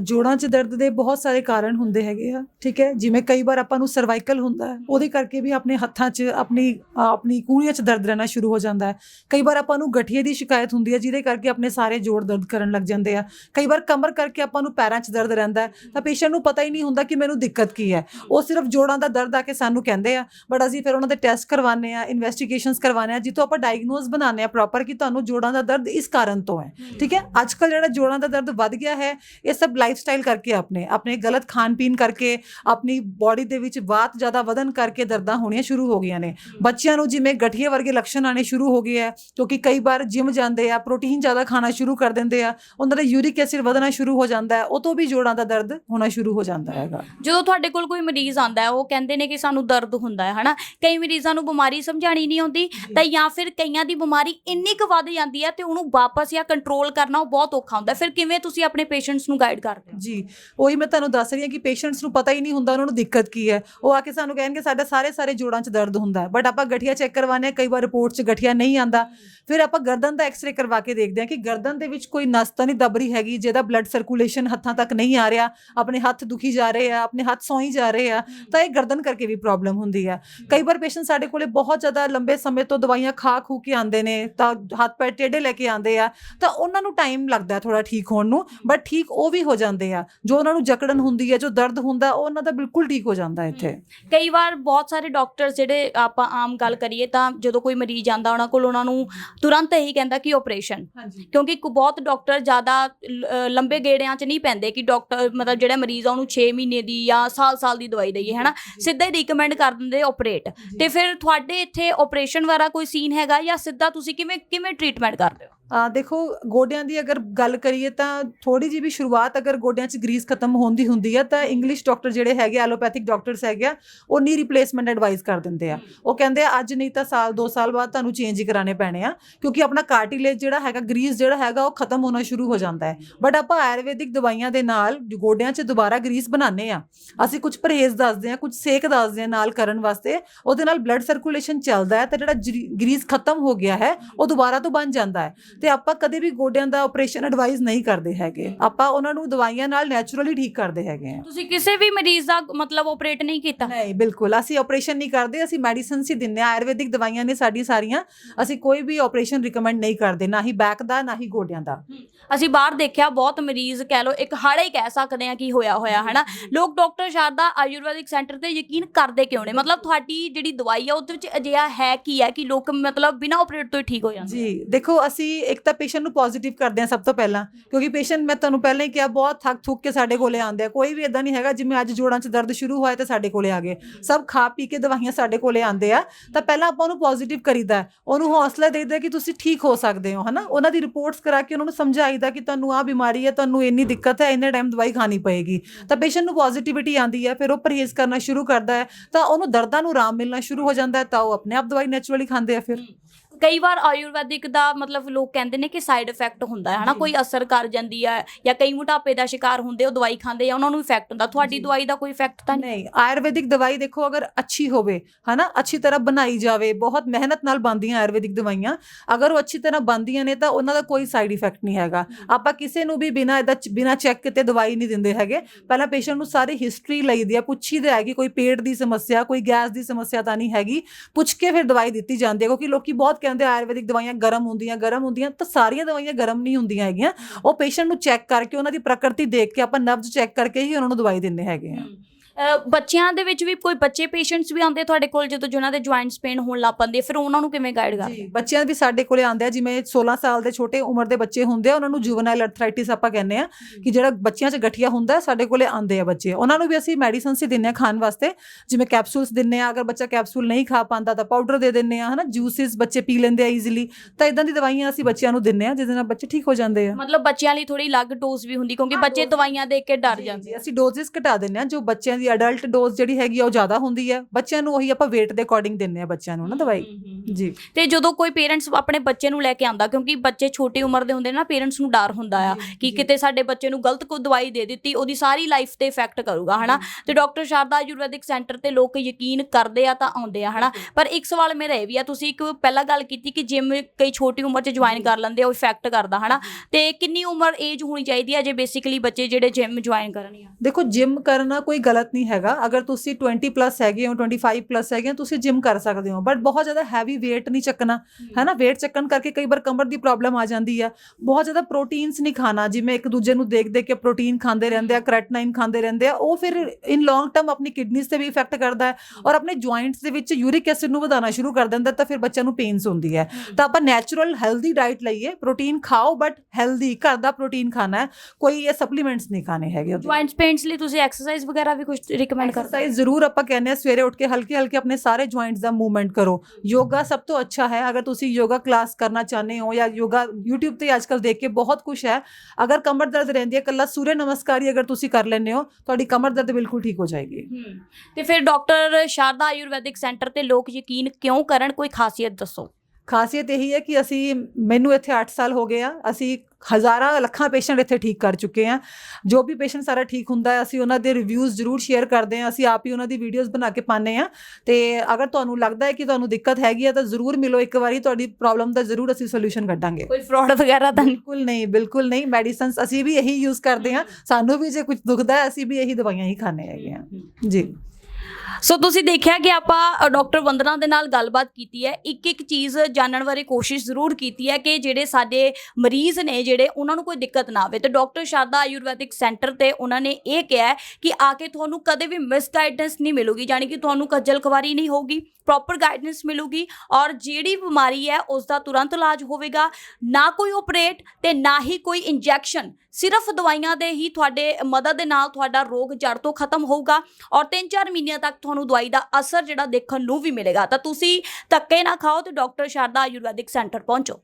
ਜੋੜਾਂ 'ਚ ਦਰਦ ਦੇ ਬਹੁਤ ਸਾਰੇ ਕਾਰਨ ਹੁੰਦੇ ਹੈਗੇ ਆ ਠੀਕ ਹੈ? ਜਿਵੇਂ ਕਈ ਵਾਰ ਆਪਾਂ ਨੂੰ ਸਰਵਾਈਕਲ ਹੁੰਦਾ ਹੈ ਉਹਦੇ ਕਰਕੇ ਵੀ ਆਪਣੇ ਹੱਥਾਂ 'ਚ ਆਪਣੀ ਆਪਣੀ ਕੂਹਣੀਆਂ 'ਚ ਦਰਦ ਰਹਿਣਾ ਸ਼ੁਰੂ ਹੋ ਜਾਂਦਾ ਹੈ। ਕਈ ਵਾਰ ਆਪਾਂ ਨੂੰ ਗਠੀਏ ਦੀ ਸ਼ਿਕਾਇਤ ਹੁੰਦੀ ਹੈ ਜਿਹਦੇ ਕਰਕੇ ਆਪਣੇ ਸਾਰੇ ਜੋੜ ਦਰਦ ਕਰਨ ਲੱਗ ਜਾਂਦੇ ਆ। ਕਈ ਵਾਰ ਕਮਰ ਕਰਕੇ ਆਪਾਂ ਨੂੰ ਪੈਰਾਂ 'ਚ ਦਰਦ ਰਹਿੰਦਾ ਹੈ ਤਾਂ ਪੇਸ਼ੈਂਟ ਨੂੰ ਪਤਾ ਹੀ ਨਹੀਂ ਹੁੰਦਾ ਕਿ ਮੈਨੂੰ ਦਿੱਕਤ ਕੀ ਹੈ। ਉਹ ਸਿਰਫ ਜੋੜਾਂ ਦਾ ਦਰਦ ਆ ਕੇ ਸਾਨੂੰ ਕਹਿੰਦੇ ਆ ਬਟ ਅਸੀਂ ਫਿਰ ਉਹਨਾਂ ਦੇ ਟੈਸਟ ਕਰਵਾਉਂਦੇ ਆ ਇਨਵੈਸਟੀਗੇਸ਼ਨਸ ਕਰਵਾਉਂਦੇ ਆ ਜਿੱਥੋਂ ਆਪਾਂ ਡਾਇਗਨੋਸ ਬਣਾਉਂਦੇ ਆ ਪ੍ਰੋਪਰ ਕਿ ਤੁਹਾਨੂੰ ਜੋੜਾਂ ਦਾ ਦਰਦ ਇਸ ਕਾਰਨ ਤੋਂ ਹੈ ਠੀਕ ਹੈ? ਅੱਜ ਕੱਲ ਜਿਹੜਾ ਜੋੜਾਂ ਦਾ ਦਰਦ ਵੱਧ ਗਿਆ ਹੈ ਇਹ ਸਭ ਲਾਈਫਸਟਾਈਲ ਕਰਕੇ ਆਪਣੇ ਆਪਣੇ ਗਲਤ ਖਾਣ ਪੀਣ ਕਰਕੇ ਆਪਣੀ ਬਾਡੀ ਦੇ ਵਿੱਚ ਬਾਤ ਜ਼ਿਆਦਾ ਵਧਨ ਕਰਕੇ ਦਰਦਾਂ ਹੋਣੀਆਂ ਸ਼ੁਰੂ ਹੋ ਗਈਆਂ ਨੇ। ਬੱਚਿਆਂ ਨੂੰ ਜਿਵੇਂ ਗਠੀਏ ਵਰਗੇ ਲੱਛਣ ਆਣੇ ਸ਼ੁਰੂ ਹੋ ਗਏ ਆ ਕਿਉਂਕਿ ਕਈ ਵਾਰ ਜਿਮ ਜਾਂਦੇ ਆ ਪ੍ਰੋਟੀਨ ਜ਼ਿਆਦਾ ਖਾਣਾ ਸ਼ੁਰੂ ਕਰ ਦਿੰਦੇ ਆ ਉਹਨਾਂ ਦਾ ਯੂਰਿਕ ਐਸਿਡ ਵਧਣਾ ਸ਼ੁਰੂ ਹੋ ਜਾਂਦਾ ਹੈ ਉਹ ਤੋਂ ਵੀ ਜੋੜਾਂ ਦਾ ਦਰਦ ਹੋਣਾ ਸ਼ੁਰੂ ਹੋ ਜਾਂਦਾ ਹੈਗਾ। ਜਦੋਂ ਤੁਹਾਡੇ ਕੋਲ ਕੋਈ ਮਰੀਜ਼ ਆਂਦਾ ਹੈ ਉਹ ਕਹਿੰਦੇ ਨੇ ਕਿ ਸਾਨੂੰ ਦਰਦ ਹੁੰਦਾ ਹੈ ਹਨਾ? ਕਈ ਮਰੀਜ਼ਾਂ ਨੂੰ ਬਿਮਾਰੀ ਸਮਝਾਣੀ ਨਹੀਂ ਆਉਂਦੀ ਤਾਂ ਜਾਂ ਫਿਰ ਕਈਆਂ ਦੀ ਬਿਮਾਰੀ ਇੰਨੀ ਕੁ ਵੱਧ ਜਾਂਦੀ ਹੈ ਤੇ ਉਹਨੂੰ ਵਾਪਸ ਜਾਂ ਕੰਟਰੋਲ ਕਰਨਾ ਉਹ ਬਹੁਤ ਔਖਾ ਹੁੰਦਾ। ਫਿਰ ਕਿਵੇਂ ਤੁਸੀਂ ਆਪਣੇ ਪੇਸ਼ੈਂਟਸ ਨੂੰ ਗਾਈਡ ਕਰਦੇ ਹੋ। ਜੀ ਉਹੀ ਮੈਂ ਤੁਹਾਨੂੰ ਦੱਸ ਰਹੀ ਹਾਂ ਕਿ ਪੇਸ਼ੈਂਟਸ ਨੂੰ ਪਤਾ ਹੀ ਨਹੀਂ ਹੁੰਦਾ ਉਹਨਾਂ ਨੂੰ ਦਿੱਕਤ ਕੀ ਹੈ। ਉਹ ਆ ਕੇ ਸਾਨੂੰ ਕਹਿਣਗੇ ਸਾਡਾ ਸਾਰੇ ਸਾਰੇ ਜੋੜਾਂ 'ਚ ਦਰਦ ਹੁੰਦਾ ਹੈ। ਬਟ ਆਪਾਂ ਗਠੀਆ ਚੈੱਕ ਕਰਵਾਉਂਦੇ ਹਾਂ ਕਈ ਵਾਰ ਰਿਪੋਰਟ 'ਚ ਗਠੀਆ ਨਹੀਂ ਆਂਦਾ ਫਿਰ ਆਪਾਂ ਗਰਦਨ ਦਾ ਐਕਸ-ਰੇ ਕਰਵਾ ਕੇ ਦੇਖਦੇ ਹਾਂ ਕਿ ਗਰਦਨ ਦੇ ਵਿੱਚ ਕੋਈ ਨਸ ਤਾਂ ਨਹੀਂ ਦਬ ਰਹੀ ਹੈਗੀ ਜਿਹਦਾ ਬਲੱਡ ਸਰਕੂਲੇਸ਼ਨ ਹੱਥਾਂ ਤੱਕ ਨਹੀਂ ਆ ਰਿਹਾ ਆਪਣੇ ਹੱਥ ਦੁਖੀ ਜਾ ਰਹੇ ਆ ਆਪਣੇ ਹੱਥ ਸੌਈ ਜਾ ਰਹੇ ਆ ਤਾਂ ਇਹ ਗਰਦਨ ਕਰਕੇ ਵੀ ਪ੍ਰੋਬਲਮ ਹੁੰਦੀ ਹੈ। ਕਈ ਵਾਰ ਪੇਸ਼ੈਂਟ ਸਾਡੇ ਕੋਲੇ ਬਹੁਤ ਜ਼ਿਆਦਾ ਲੰਬੇ ਸਮੇਂ ਤੋਂ ਦਵਾਈਆਂ ਖਾ ਖੂ ਕੇ ਆਉਂਦੇ ਨੇ ਤਾਂ ਹੱਥ ਪੈਰ ਟੇਢੇ ਲੈ ਕੇ ਆਉਂਦੇ ਆ ਤਾਂ ਉਹਨਾਂ ਨੂੰ ਟਾਈਮ ਲੱਗਦਾ ਥੋੜਾ ਠੀਕ ਹੋਣ ਨੂੰ। ਬਟ ਠੀਕ ਉਹ ਵੀ ਹੋ ਜਾਂਦੇ ਆ। ਜੋ ਉਹਨਾਂ ਨੂੰ ਜਕੜਨ ਹੁੰਦੀ ਹੈ ਜੋ ਦਰਦ ਹੁੰਦਾ ਉਹ ਉਹਨਾਂ ਦਾ ਬਿਲਕੁਲ ਠੀਕ ਹੋ ਜਾਂਦਾ ਇੱਥੇ। ਕਈ ਵਾਰ ਬਹੁਤ ਸਾਰੇ ਡਾਕਟਰ ਜਿਹੜੇ ਆਪਾਂ ਆਮ ਗੱਲ ਕਰੀਏ ਤਾਂ ਜਦੋਂ ਕੋਈ ਮਰੀਜ਼ ਆਂਦਾ ਉਹਨਾਂ ਕੋਲ ਉਹਨਾਂ ਨੂੰ ਤੁਰੰਤ ਇਹੀ ਕਹਿੰਦਾ ਕਿ ਆਪਰੇਸ਼ਨ ਕਿਉਂਕਿ ਬਹੁਤ ਡਾਕਟਰ ਜ਼ਿਆਦਾ ਲੰਬੇ ਗੇੜਿਆਂ 'ਚ ਨਹੀਂ ਪੈਂਦੇ ਕਿ ਡਾਕਟਰ ਮਤਲਬ ਜਿਹੜਾ ਮਰੀਜ਼ ਆ ਉਹਨੂੰ 6 ਮਹੀਨੇ ਦੀ ਜਾਂ ਸਾਲ-ਸਾਲ ਦੀ ਦਵਾਈ ਦਈਏ ਹਨਾ? ਸਿੱਧਾ ਹੀ ਰეკਮੈਂਡ ਕਰ ਦਿੰਦੇ ਆਪਰੇਟ ਤੇ ਫਿਰ ਤੁਹਾਡੇ ਇੱਥੇ ਆਪਰੇਸ਼ਨ ਵਾਲਾ ਕੋਈ ਸੀਨ ਹੈਗਾ ਜਾਂ ਸਿੱਧਾ ਤੁਸੀਂ ਕਿਵੇਂ ਕਿਵੇਂ ਟ੍ਰੀਟਮੈਂਟ ਕਰਦੇ ਹੋ? ਆ ਦੇਖੋ ਗੋਡਿਆਂ ਦੀ ਅਗਰ ਗੱਲ ਕਰੀਏ ਤਾਂ ਥੋੜੀ ਜੀ ਵੀ ਸ਼ੁਰੂਆਤ ਅਗਰ ਗੋਡਿਆਂ 'ਚ ਗਰੀਸ ਖਤਮ ਹੋਣ ਦੀ ਹੁੰਦੀ ਹੈ ਤਾਂ ਇੰਗਲਿਸ਼ ਡਾਕਟਰ ਜਿਹੜੇ ਹੈਗੇ ਐਲੋਪੈਥਿਕ ਡਾਕਟਰਸ ਹੈਗੇ ਆ ਉਹ ਨੀ ਰਿਪਲੇਸਮੈਂਟ ਐਡਵਾਈਸ ਕਰ ਦਿੰਦੇ ਆ। ਉਹ ਕਹਿੰਦੇ ਆ ਅੱਜ ਨਹੀਂ ਤਾਂ ਸਾਲ 2 ਸਾਲ ਬਾਅਦ ਤੁਹਾਨੂੰ ਚੇਂਜ ਹੀ ਕਰਾਣੇ ਪੈਣੇ ਆ ਕਿਉਂਕਿ ਆਪਣਾ ਕਾਰਟਿਲੇਜ ਜਿਹੜਾ ਹੈਗਾ ਗਰੀਸ ਜਿਹੜਾ ਹੈਗਾ ਉਹ ਖਤਮ ਹੋਣਾ ਸ਼ੁਰੂ ਹੋ ਜਾਂਦਾ ਹੈ। ਬਟ ਆਪਾਂ ਆਯੁਰਵੈਦਿਕ ਦਵਾਈਆਂ ਦੇ ਨਾਲ ਗੋਡਿਆਂ 'ਚ ਦੁਬਾਰਾ ਗਰੀਸ ਬਣਾਉਂਦੇ ਆ। ਅਸੀਂ ਕੁਝ ਪਰਹੇਜ਼ ਦੱਸਦੇ ਆ ਕੁਝ ਸੇਕ ਦੱਸਦੇ ਆ ਨਾਲ ਕਰਨ ਵਾਸਤੇ ਉਹਦੇ ਨਾਲ ਬਲੱਡ ਸਰਕੂਲੇਸ਼ਨ ਚੱਲਦਾ ਹੈ ਤਾਂ ਜਿਹੜਾ ਗਰੀਸ ਖਤਮ ਹੋ ਗਿਆ ਹੈ ਉਹ ਦੁਬਾਰਾ ਤੋਂ ਬਣ ਜਾਂਦਾ ਹੈ। ਤੇ ਆਪਾਂ ਕਦੇ ਵੀ ਗੋਡਿਆਂ ਦਾ ਆਪਰੇਸ਼ਨ ਐਡਵਾਈਸ ਨਹੀਂ ਕਰਦੇ ਹੈਗੇ। ਆਪਾਂ ਉਹਨਾਂ ਨੂੰ ਦਵਾਈਆਂ ਨਾਲ ਨੈਚੁਰਲੀ ਠੀਕ ਕਰਦੇ ਹੈਗੇ ਆ ਤੁਸੀਂ ਕਿਸੇ ਵੀ ਮਰੀਜ਼ ਦਾ ਮਤਲਬ ਆਪਰੇਟ ਨਹੀਂ ਕੀਤਾ? ਨਹੀਂ ਬਿਲਕੁਲ। ਅਸੀਂ ਆਪਰੇਸ਼ਨ ਨਹੀਂ ਕਰਦੇ ਅਸੀਂ ਮੈਡੀਸਿਨਸ ਹੀ ਦਿੰਦੇ ਆ ਆਯੁਰਵੈਦਿਕ ਦਵਾਈਆਂ ਨੇ ਸਾਡੀ ਸਾਰੀਆਂ। ਅਸੀਂ ਕੋਈ ਵੀ ਆਪਰੇਸ਼ਨ ਰਿਕਮੈਂਡ ਨਹੀਂ ਕਰਦੇ ਨਾ ਹੀ ਬੈਕ ਦਾ ਨਾ ਹੀ ਗੋਡਿਆਂ ਦਾ। ਅਸੀਂ ਬਾਹਰ ਦੇਖਿਆ ਬਹੁਤ ਮਰੀਜ਼ ਕਹਿ ਲੋ ਇੱਕ ਹਾੜਾ ਹੀ ਕਹਿ ਸਕਦੇ ਆ ਕੀ ਹੋਇਆ ਹੋਇਆ ਹਨਾ? ਲੋਕ ਡਾਕਟਰ ਸ਼ਾਰਦਾ ਆਯੁਰਵੈਦਿਕ ਸੈਂਟਰ ਤੇ ਯਕੀਨ ਕਰਦੇ ਕਿਉਂ ਨੇ? ਮਤਲਬ ਤੁਹਾਡੀ ਜਿਹੜੀ ਦਵਾਈ ਆ ਉਹਦੇ ਵਿੱਚ ਅਜਿਹਾ ਹੈ ਕੀ ਹੈ ਕਿ ਲੋਕ ਮਤਲਬ ਬਿਨਾਂ ਆਪਰੇਟ ਤੋਂ ਹੀ ਠੀਕ ਹੋ ਜਾਂਦੇ ਜੀ ਦੇਖੋ ਅਸੀਂ ਇੱਕ ਤਾਂ ਪੇਸ਼ੈਂਟ ਨੂੰ ਪੋਜ਼ਿਟਿਵ ਕਰਦੇ ਹਾਂ ਸਭ ਤੋਂ ਪਹਿਲਾਂ, ਕਿਉਂਕਿ ਪੇਸ਼ੈਂਟ ਮੈਂ ਤੁਹਾਨੂੰ ਪਹਿਲਾਂ ਹੀ ਕਿਹਾ, ਬਹੁਤ ਥੱਕ ਥੁੱਕ ਕੇ ਸਾਡੇ ਕੋਲੇ ਆਉਂਦੇ ਆ। ਕੋਈ ਵੀ ਇਦਾਂ ਨਹੀਂ ਹੈਗਾ, ਜਿਵੇਂ ਅੱਜ ਜੋੜਾਂ 'ਚ ਦਰਦ ਸ਼ੁਰੂ ਹੋਇਆ ਤੇ ਸਾਡੇ ਕੋਲੇ ਆ ਗਏ। ਸਭ ਖਾ ਪੀ ਕੇ ਦਵਾਈਆਂ ਸਾਡੇ ਕੋਲੇ ਆਉਂਦੇ ਆ। ਤਾਂ ਪਹਿਲਾਂ ਆਪਾਂ ਉਹਨੂੰ ਪੋਜ਼ਿਟਿਵ ਕਰੀਦਾ ਉਹਨੂੰ ਹੌਸਲਾ ਦੇਈਦਾ ਕਿ ਤੁਸੀਂ ਠੀਕ ਹੋ ਸਕਦੇ ਹੋ, ਹਨਾ? ਉਹਨਾਂ ਦੀ ਰਿਪੋਰਟਸ ਕਰਾ ਕੇ ਉਹਨਾਂ ਨੂੰ ਸਮਝਾਈਦਾ ਕਿ ਤੁਹਾਨੂੰ ਆ ਬਿਮਾਰੀ ਹੈ, ਤੁਹਾਨੂੰ ਇੰਨੀ ਦਿੱਕਤ ਹੈ, ਇੰਨੇ ਟਾਈਮ ਦਵਾਈ ਖਾਣੀ ਪਏਗੀ। ਤਾਂ ਪੇਸ਼ੈਂਟ ਨੂੰ ਪੋਜ਼ਿਟਿਵਿਟੀ ਆਉਂਦੀ ਹੈ, ਫਿਰ ਉਹ ਪਰਹੇਜ਼ ਕਰਨਾ ਸ਼ੁਰੂ ਕਰਦਾ ਹੈ। ਤਾਂ ਉਹਨੂੰ ਦਰਦਾਂ ਨੂੰ ਆਰਾਮ ਮਿਲਣਾ ਸ਼ੁਰੂ ਹੋ ਜਾਂਦਾ ਹੈ, ਤਾਂ ਉਹ ਆਪਣੇ ਆਪ ਦਵਾਈ ਨੈਚੁਰਲੀ ਖਾਂਦੇ ਆ ਫਿਰ। ਕਈ ਵਾਰ ਆਯੁਰਵੈਦਿਕ ਦਾ ਮਤਲਬ ਲੋਕ ਕਹਿੰਦੇ ਨੇ ਕਿ ਸਾਈਡ ਇਫੈਕਟ ਹੁੰਦਾ ਹੈ ਹਨਾ? ਕੋਈ ਅਸਰ ਕਰ ਜਾਂਦੀ ਹੈ ਜਾਂ ਕਈ ਮੋਟਾਪੇ ਦਾ ਸ਼ਿਕਾਰ ਹੁੰਦੇ ਉਹ ਦਵਾਈ ਖਾਂਦੇ ਆ ਉਹਨਾਂ ਨੂੰ ਇਫੈਕਟ ਹੁੰਦਾ। ਤੁਹਾਡੀ ਦਵਾਈ ਦਾ ਕੋਈ ਇਫੈਕਟ ਤਾਂ ਨਹੀਂ? ਨਹੀਂ ਆਯੁਰਵੈਦਿਕ ਦਵਾਈ ਦੇਖੋ ਅਗਰ ਅੱਛੀ ਹੋਵੇ ਹਨਾ? ਅੱਛੀ ਤਰ੍ਹਾਂ ਬਣਾਈ ਜਾਵੇ ਬਹੁਤ ਮਿਹਨਤ ਨਾਲ ਬਣਦੀਆਂ ਆਯੁਰਵੈਦਿਕ ਦਵਾਈਆਂ ਅਗਰ ਉਹ ਅੱਛੀ ਤਰ੍ਹਾਂ ਬਣਦੀਆਂ ਨੇ ਤਾਂ ਉਹਨਾਂ ਦਾ ਕੋਈ ਸਾਈਡ ਇਫੈਕਟ ਨਹੀਂ ਹੈਗਾ। ਆਪਾਂ ਕਿਸੇ ਨੂੰ ਵੀ ਬਿਨਾਂ ਇਹਦਾ ਬਿਨਾਂ ਚੈੱਕ ਕੀਤੇ ਦਵਾਈ ਨਹੀਂ ਦਿੰਦੇ ਹੈਗੇ। ਪਹਿਲਾਂ ਪੇਸ਼ੈਂਟ ਨੂੰ ਸਾਰੀ ਹਿਸਟਰੀ ਲਈਦੀ ਆ ਪੁੱਛੀਦਾ ਹੈ ਕਿ ਕੋਈ ਪੇਟ ਦੀ ਸਮੱਸਿਆ ਕੋਈ ਗੈਸ ਦੀ ਸਮੱਸਿਆ ਤਾਂ ਨਹੀਂ ਹੈਗੀ। ਪੁੱਛ ਕੇ ਫਿਰ ਦਵਾਈ ਦਿੱਤੀ ਜਾਂਦੀ ਹੈ ਕਿਉਂਕਿ ਲੋਕੀ ਬਹੁਤ ਕਹਿੰਦੇ ਆਯੁਰਵੈਦਿਕ ਦਵਾਈਆਂ ਗਰਮ ਹੁੰਦੀਆਂ ਗਰਮ ਹੁੰਦੀਆਂ ਤਾਂ ਸਾਰੀਆਂ ਦਵਾਈਆਂ ਗਰਮ ਨਹੀਂ ਹੁੰਦੀਆਂ ਹੈਗੀਆਂ। ਉਹ ਪੇਸ਼ੈਂਟ ਨੂੰ ਚੈੱਕ ਕਰਕੇ, ਉਹਨਾਂ ਦੀ ਪ੍ਰਕਿਰਤੀ ਦੇਖ ਕੇ ਆਪਾਂ ਨਬਜ਼ ਚੈੱਕ ਕਰਕੇ ਹੀ ਉਹਨਾਂ ਨੂੰ ਦਵਾਈ ਦਿੰਦੇ ਹੈਗੇ ਆ। ਬੱਚਿਆਂ ਦੇ ਵਿੱਚ ਵੀ ਕੋਈ ਬੱਚੇ ਪੇਸ਼ੈਂਟਸ ਵੀ ਆਉਂਦੇ ਤੁਹਾਡੇ ਕੋਲ ਜਦੋਂ ਜਿਨ੍ਹਾਂ ਦੇ ਜੁਆਇੰਟਸ ਪੇਨ ਹੋਣ ਲੱਗ ਪੈਂਦੇ ਫਿਰ ਉਹਨਾਂ ਨੂੰ ਕਿਵੇਂ ਗਾਈਡ ਕਰਦੇ? ਜੀ ਬੱਚਿਆਂ ਵੀ ਸਾਡੇ ਕੋਲੇ ਆਉਂਦੇ ਆ ਜਿਵੇਂ 16 ਸਾਲ ਦੇ ਛੋਟੇ ਉਮਰ ਦੇ ਬੱਚੇ ਹੁੰਦੇ ਆ ਉਹਨਾਂ ਨੂੰ ਜੁਵਨਾਈਲ ਅਰਥਰਾਈਟਿਸ ਆਪਾਂ ਕਹਿੰਦੇ ਆ ਕਿ ਜਿਹੜਾ ਬੱਚਿਆਂ 'ਚ ਗਠੀਆ ਹੁੰਦਾ ਸਾਡੇ ਕੋਲੇ ਆਉਂਦੇ ਆ ਬੱਚੇ। ਉਹਨਾਂ ਨੂੰ ਵੀ ਅਸੀਂ ਮੈਡੀਸਿਨਸ ਹੀ ਦਿੰਨੇ ਆ ਖਾਣ ਵਾਸਤੇ। ਜਿਵੇਂ ਕੈਪਸੂਲਸ ਦਿੰਨੇ ਆ ਅਗਰ ਬੱਚਾ ਕੈਪਸੂਲ ਨਹੀਂ ਖਾ ਪਾਉਂਦਾ ਤਾਂ ਪਾਊਡਰ ਦੇ ਦਿੰਨੇ ਆ ਹਨਾ ਜੂਸਿਸ ਬੱਚੇ ਪੀ ਲੈਂਦੇ ਆ ਈਜ਼ੀਲੀ ਤਾਂ ਇਦਾਂ ਦੀ ਦਵਾਈਆਂ ਅਸੀਂ ਬੱਚਿਆਂ ਨੂੰ ਦਿੰਨੇ ਆ ਜਿਹਦੇ ਨਾਲ ਬੱਚੇ ਠੀਕ ਹੋ ਜਾਂਦੇ ਆ। ਮਤਲਬ ਬੱਚਿਆਂ ਲਈ ਥੋੜੀ ਅਲੱਗ ਡੋਜ਼ ਵੀ ਹੁੰਦੀ ਕਿਉਂਕਿ ਬੱਚੇ ਦਵਾਈਆਂ ਦੇਖ ਕੇ ਡਰ ਜਾਂਦੇ ਅਸੀਂ ਡੋਜ਼ਸ ਘਟਾ ਦਿੰਨੇ ਆ ਜੋ ਬੱਚਿਆਂ ਦੀ ਅਡਲਟ ਡੋਜ਼ ਜਿਹੜੀ ਹੈਗੀ ਆ ਉਹ ਜ਼ਿਆਦਾ ਹੁੰਦੀ ਹੈ ਬੱਚਿਆਂ ਨੂੰ ਉਹੀ ਆਪਾਂ weight ਦੇ ਅਕੋਰਡਿੰਗ ਦਿੰਨੇ ਆ ਬੱਚਿਆਂ ਨੂੰ ਨਾ ਦਵਾਈ। ਜੀ। ਤੇ ਜਦੋਂ ਕੋਈ ਪੇਰੈਂਟਸ ਆਪਣੇ ਬੱਚੇ ਨੂੰ ਲੈ ਕੇ ਆਂਦਾ ਕਿਉਂਕਿ ਬੱਚੇ ਛੋਟੀ ਉਮਰ ਦੇ ਹੁੰਦੇ ਨੇ ਨਾ ਪੇਰੈਂਟਸ ਨੂੰ ਡਰ ਹੁੰਦਾ ਆ ਕਿ ਕਿਤੇ ਸਾਡੇ ਬੱਚੇ ਨੂੰ ਗਲਤ ਕੋਈ ਦਵਾਈ ਦੇ ਦਿੱਤੀ ਉਹਦੀ ਸਾਰੀ ਲਾਈਫ ਤੇ ਇਫੈਕਟ ਕਰੂਗਾ ਹਨਾ? ਤੇ ਡਾਕਟਰ ਸ਼ਾਰਦਾ ਆਯੁਰਵੈਦਿਕ ਸੈਂਟਰ ਤੇ ਲੋਕ ਯਕੀਨ ਕਰਦੇ ਆ ਤਾਂ ਆਉਂਦੇ ਆ ਹਨਾ? ਪਰ ਇੱਕ ਸਵਾਲ ਮੇਰਾ ਇਹ ਵੀ ਆ ਤੁਸੀਂ ਇੱਕ ਪਹਿਲਾਂ ਗੱਲ ਕੀਤੀ ਕਿ ਜਿਮ ਕਈ ਛੋਟੀ ਉਮਰ 'ਚ ਜੁਆਇਨ ਕਰ ਲੈਂਦੇ ਆ ਉਹ ਇਫੈਕਟ ਕਰਦਾ ਹਨਾ? ਤੇ ਕਿੰਨੀ ਉਮਰ ਏਜ ਹੋਣੀ ਚਾਹੀਦੀ ਆ ਜੇ ਬੇਸਿਕਲੀ ਬੱਚੇ ਜਿਹੜੇ ਜਿਮ ਜੁਆਇਨ ਕਰਨੀ ਆ ਦੇਖੋ ਜਿਮ ਕਰਨਾ ਕੋਈ ਗਲਤ ਨਹੀਂ ਹੈਗਾ। ਅਗਰ ਤੁਸੀਂ 20 ਪਲੱਸ ਹੈਗੇ ਹੋ 25 ਪਲੱਸ ਹੈਗੇ ਹੋ ਤੁਸੀਂ ਜਿਮ ਕਰ ਸਕਦੇ ਹੋ। ਬਟ ਬਹੁਤ ਜ਼ਿਆਦਾ ਹੈਵੀ weight ਨਹੀਂ ਚੱਕਣਾ ਹੈ ਨਾ? Weight ਚੱਕਣ ਕਰਕੇ ਕਈ ਵਾਰ ਕਮਰ ਦੀ ਪ੍ਰੋਬਲਮ ਆ ਜਾਂਦੀ ਹੈ ਬਹੁਤ ਜ਼ਿਆਦਾ ਪ੍ਰੋਟੀਨਸ ਨਹੀਂ ਖਾਣਾ। ਜਿਵੇਂ ਇੱਕ ਦੂਜੇ ਨੂੰ ਦੇਖ ਦੇਖ ਕੇ ਪ੍ਰੋਟੀਨ ਖਾਂਦੇ ਰਹਿੰਦੇ ਆ ਕ੍ਰੈਟਨਾਈਨ ਖਾਂਦੇ ਰਹਿੰਦੇ ਆ ਉਹ ਫਿਰ ਇਨ ਲੌਂਗ ਟਰਮ ਆਪਣੀ ਕਿਡਨੀਜ਼ ਤੇ ਵੀ ਇਫੈਕਟ ਕਰਦਾ ਹੈ। ਔਰ ਆਪਣੇ ਜੁਆਇੰਟਸ ਦੇ ਵਿੱਚ ਯੂਰਿਕ ਐਸਿਡ ਨੂੰ ਵਧਾਉਣਾ ਸ਼ੁਰੂ ਕਰ ਦਿੰਦਾ ਤਾਂ ਫਿਰ ਬੱਚਿਆਂ ਨੂੰ ਪੇਨਸ ਹੁੰਦੀ ਹੈ। ਤਾਂ ਆਪਾਂ ਨੈਚੁਰਲ ਹੈਲਦੀ ਡਾਈਟ ਲਈਏ। ਪ੍ਰੋਟੀਨ ਖਾਓ ਬਟ ਹੈਲਦੀ ਘਰ ਦਾ ਪ੍ਰੋਟੀਨ ਖਾਣਾ ਹੈ। ਕੋਈ ਇਹ ਸਪਲੀਮੈਂਟਸ ਨਹੀਂ ਖਾਣੇ ਹੈਗੇ। ਉਹਦੇ ਜੁਆਇੰਟਸ ਪੇਨਸ ਲਈ ਤੁਸੀਂ ਐਕਸਰਸਾਈਜ਼ ਵਗੈਰਾ ਵੀ ਕੁਝ ਰਿਕਮੈਂਡ ਕਰਦੇ ਐਕਸਰਸਾਈਜ਼ ਜ਼ਰੂਰ ਆਪਾਂ ਕਹਿੰਦੇ ਆ ਸਵੇਰੇ ਉੱਠ ਕੇ ਹਲਕੇ ਹਲਕੇ ਆਪਣੇ ਸਾਰੇ ਜੁਆਇੰਟਸ ਦਾ ਮੂਵਮੈਂਟ ਕਰੋ ਯੋਗਾ ਸਭ ਤੋਂ ਅੱਛਾ ਹੈ ਅਗਰ ਤੁਸੀਂ ਯੋਗਾ ਕਲਾਸ ਕਰਨਾ ਚਾਹੁੰਦੇ ਹੋ ਜਾਂ ਯੋਗਾ YouTube ਤੇ ਅੱਜਕੱਲ ਦੇਖ ਕੇ ਬਹੁਤ ਕੁਝ ਹੈ ਅਗਰ ਕਮਰ ਦਰਦ ਰਹਿੰਦੀ ਹੈ ਕੱਲਾ ਸੂਰਯ ਨਮਸਕਾਰ ਹੀ ਅਗਰ ਤੁਸੀਂ ਕਰ ਲੈਂਦੇ ਹੋ ਤੁਹਾਡੀ ਕਮਰ ਦਰਦ ਬਿਲਕੁਲ ਠੀਕ ਹੋ ਜਾਏਗੀ ਤੇ ਫਿਰ ਡਾਕਟਰ ਸ਼ਾਰਦਾ ਆਯੁਰਵੈਦਿਕ ਸੈਂਟਰ ਤੇ ਲੋਕ ਯਕੀਨ ਕਿਉਂ ਕਰਨ ਕੋਈ ਖਾਸੀਅਤ ਦੱਸੋ ਖਾਸੀਅਤ ਇਹੀ ਹੈ ਕਿ ਅਸੀਂ ਮੈਨੂੰ ਇੱਥੇ 8 ਸਾਲ ਹੋ ਗਏ ਆ ਅਸੀਂ ਹਜ਼ਾਰਾਂ ਲੱਖਾਂ ਪੇਸ਼ੈਂਟ ਇੱਥੇ ਠੀਕ ਕਰ ਚੁੱਕੇ ਆ। ਜੋ ਵੀ ਪੇਸ਼ੈਂਟ ਸਾਰਾ ਠੀਕ ਹੁੰਦਾ ਹੈ ਅਸੀਂ ਉਹਨਾਂ ਦੇ ਰਿਵਿਊਜ਼ ਜ਼ਰੂਰ ਸ਼ੇਅਰ ਕਰਦੇ ਆ ਅਸੀਂ ਆਪ ਹੀ ਉਹਨਾਂ ਦੀ ਵੀਡੀਓਜ਼ ਬਣਾ ਕੇ ਪਾਉਂਦੇ ਆ। ਤੇ ਅਗਰ ਤੁਹਾਨੂੰ ਲੱਗਦਾ ਹੈ ਕਿ ਤੁਹਾਨੂੰ ਦਿੱਕਤ ਹੈਗੀ ਹੈ ਤਾਂ ਜ਼ਰੂਰ ਮਿਲੋ ਇੱਕ ਵਾਰੀ ਤੁਹਾਡੀ ਪ੍ਰੋਬਲਮ ਦਾ ਜ਼ਰੂਰ ਅਸੀਂ ਸੋਲੂਸ਼ਨ ਕੱਢਾਂਗੇ। ਕੋਈ ਫਰਾਡ ਵਗੈਰਾ ਤਾਂ ਬਿਲਕੁਲ ਨਹੀਂ ਬਿਲਕੁਲ ਨਹੀਂ। ਮੈਡੀਸਿਨਸ ਅਸੀਂ ਵੀ ਇਹੀ ਯੂਜ਼ ਕਰਦੇ ਆ। ਸਾਨੂੰ ਵੀ ਜੇ ਕੁਝ ਦੁਖਦਾ ਹੈ ਅਸੀਂ ਵੀ ਇਹੀ ਦਵਾਈਆਂ ਹੀ ਖਾਣੇ ਹੈਗੇ ਆ। ਜੀ। ਸੋ ਤੁਸੀਂ ਦੇਖਿਆ ਕਿ ਆਪਾਂ ਡਾਕਟਰ ਵੰਦਨਾ ਦੇ ਨਾਲ ਗੱਲਬਾਤ ਕੀਤੀ ਹੈ। ਇੱਕ ਇੱਕ ਚੀਜ਼ ਜਾਣਨ ਬਾਰੇ ਕੋਸ਼ਿਸ਼ ਜ਼ਰੂਰ ਕੀਤੀ ਹੈ ਕਿ ਜਿਹੜੇ ਸਾਡੇ ਮਰੀਜ਼ ਨੇ, ਜਿਹੜੇ ਉਹਨਾਂ ਨੂੰ ਕੋਈ ਦਿੱਕਤ ਨਾ ਆਵੇ। ਤੇ ਡਾਕਟਰ ਸ਼ਾਰਦਾ ਆਯੁਰਵੈਦਿਕ ਸੈਂਟਰ ਤੇ ਉਹਨਾਂ ਨੇ ਇਹ ਕਿਹਾ ਕਿ ਆ ਕੇ ਤੁਹਾਨੂੰ ਕਦੇ ਵੀ ਮਿਸਗਾਈਡੈਂਸ ਨਹੀਂ ਮਿਲੂਗੀ, ਯਾਨੀ ਕਿ ਤੁਹਾਨੂੰ ਖੱਜਲ ਖਵਾਰੀ ਨਹੀਂ ਹੋਊਗੀ ਪ੍ਰੋਪਰ ਗਾਈਡੈਂਸ ਮਿਲੂਗੀ ਔਰ ਜਿਹੜੀ ਬਿਮਾਰੀ ਹੈ, ਉਸ ਦਾ ਤੁਰੰਤ ਇਲਾਜ ਹੋਵੇਗਾ। ਨਾ ਕੋਈ ਆਪਰੇਟ ਤੇ ਨਾ ਹੀ ਕੋਈ ਇੰਜੈਕਸ਼ਨ ਸਿਰਫ ਦਵਾਈਆਂ ਦੇ ਹੀ ਤੁਹਾਡੇ ਮਦਦ ਦੇ ਨਾਲ ਤੁਹਾਡਾ ਰੋਗ ਜੜ ਤੋਂ ਖਤਮ ਹੋਊਗਾ ਔਰ 3-4 ਮਹੀਨਿਆਂ ਤੱਕ ਤੁਹਾਨੂੰ ਦਵਾਈ ਦਾ ਅਸਰ ਜਿਹੜਾ ਦੇਖਣ ਨੂੰ ਵੀ ਮਿਲੇਗਾ। ਤਾਂ ਤੁਸੀਂ ਧੱਕੇ ਨਾ ਖਾਓ ਤੇ ਡਾਕਟਰ ਸ਼ਾਰਦਾ ਆਯੁਰਵੈਦਿਕ ਸੈਂਟਰ ਪਹੁੰਚੋ।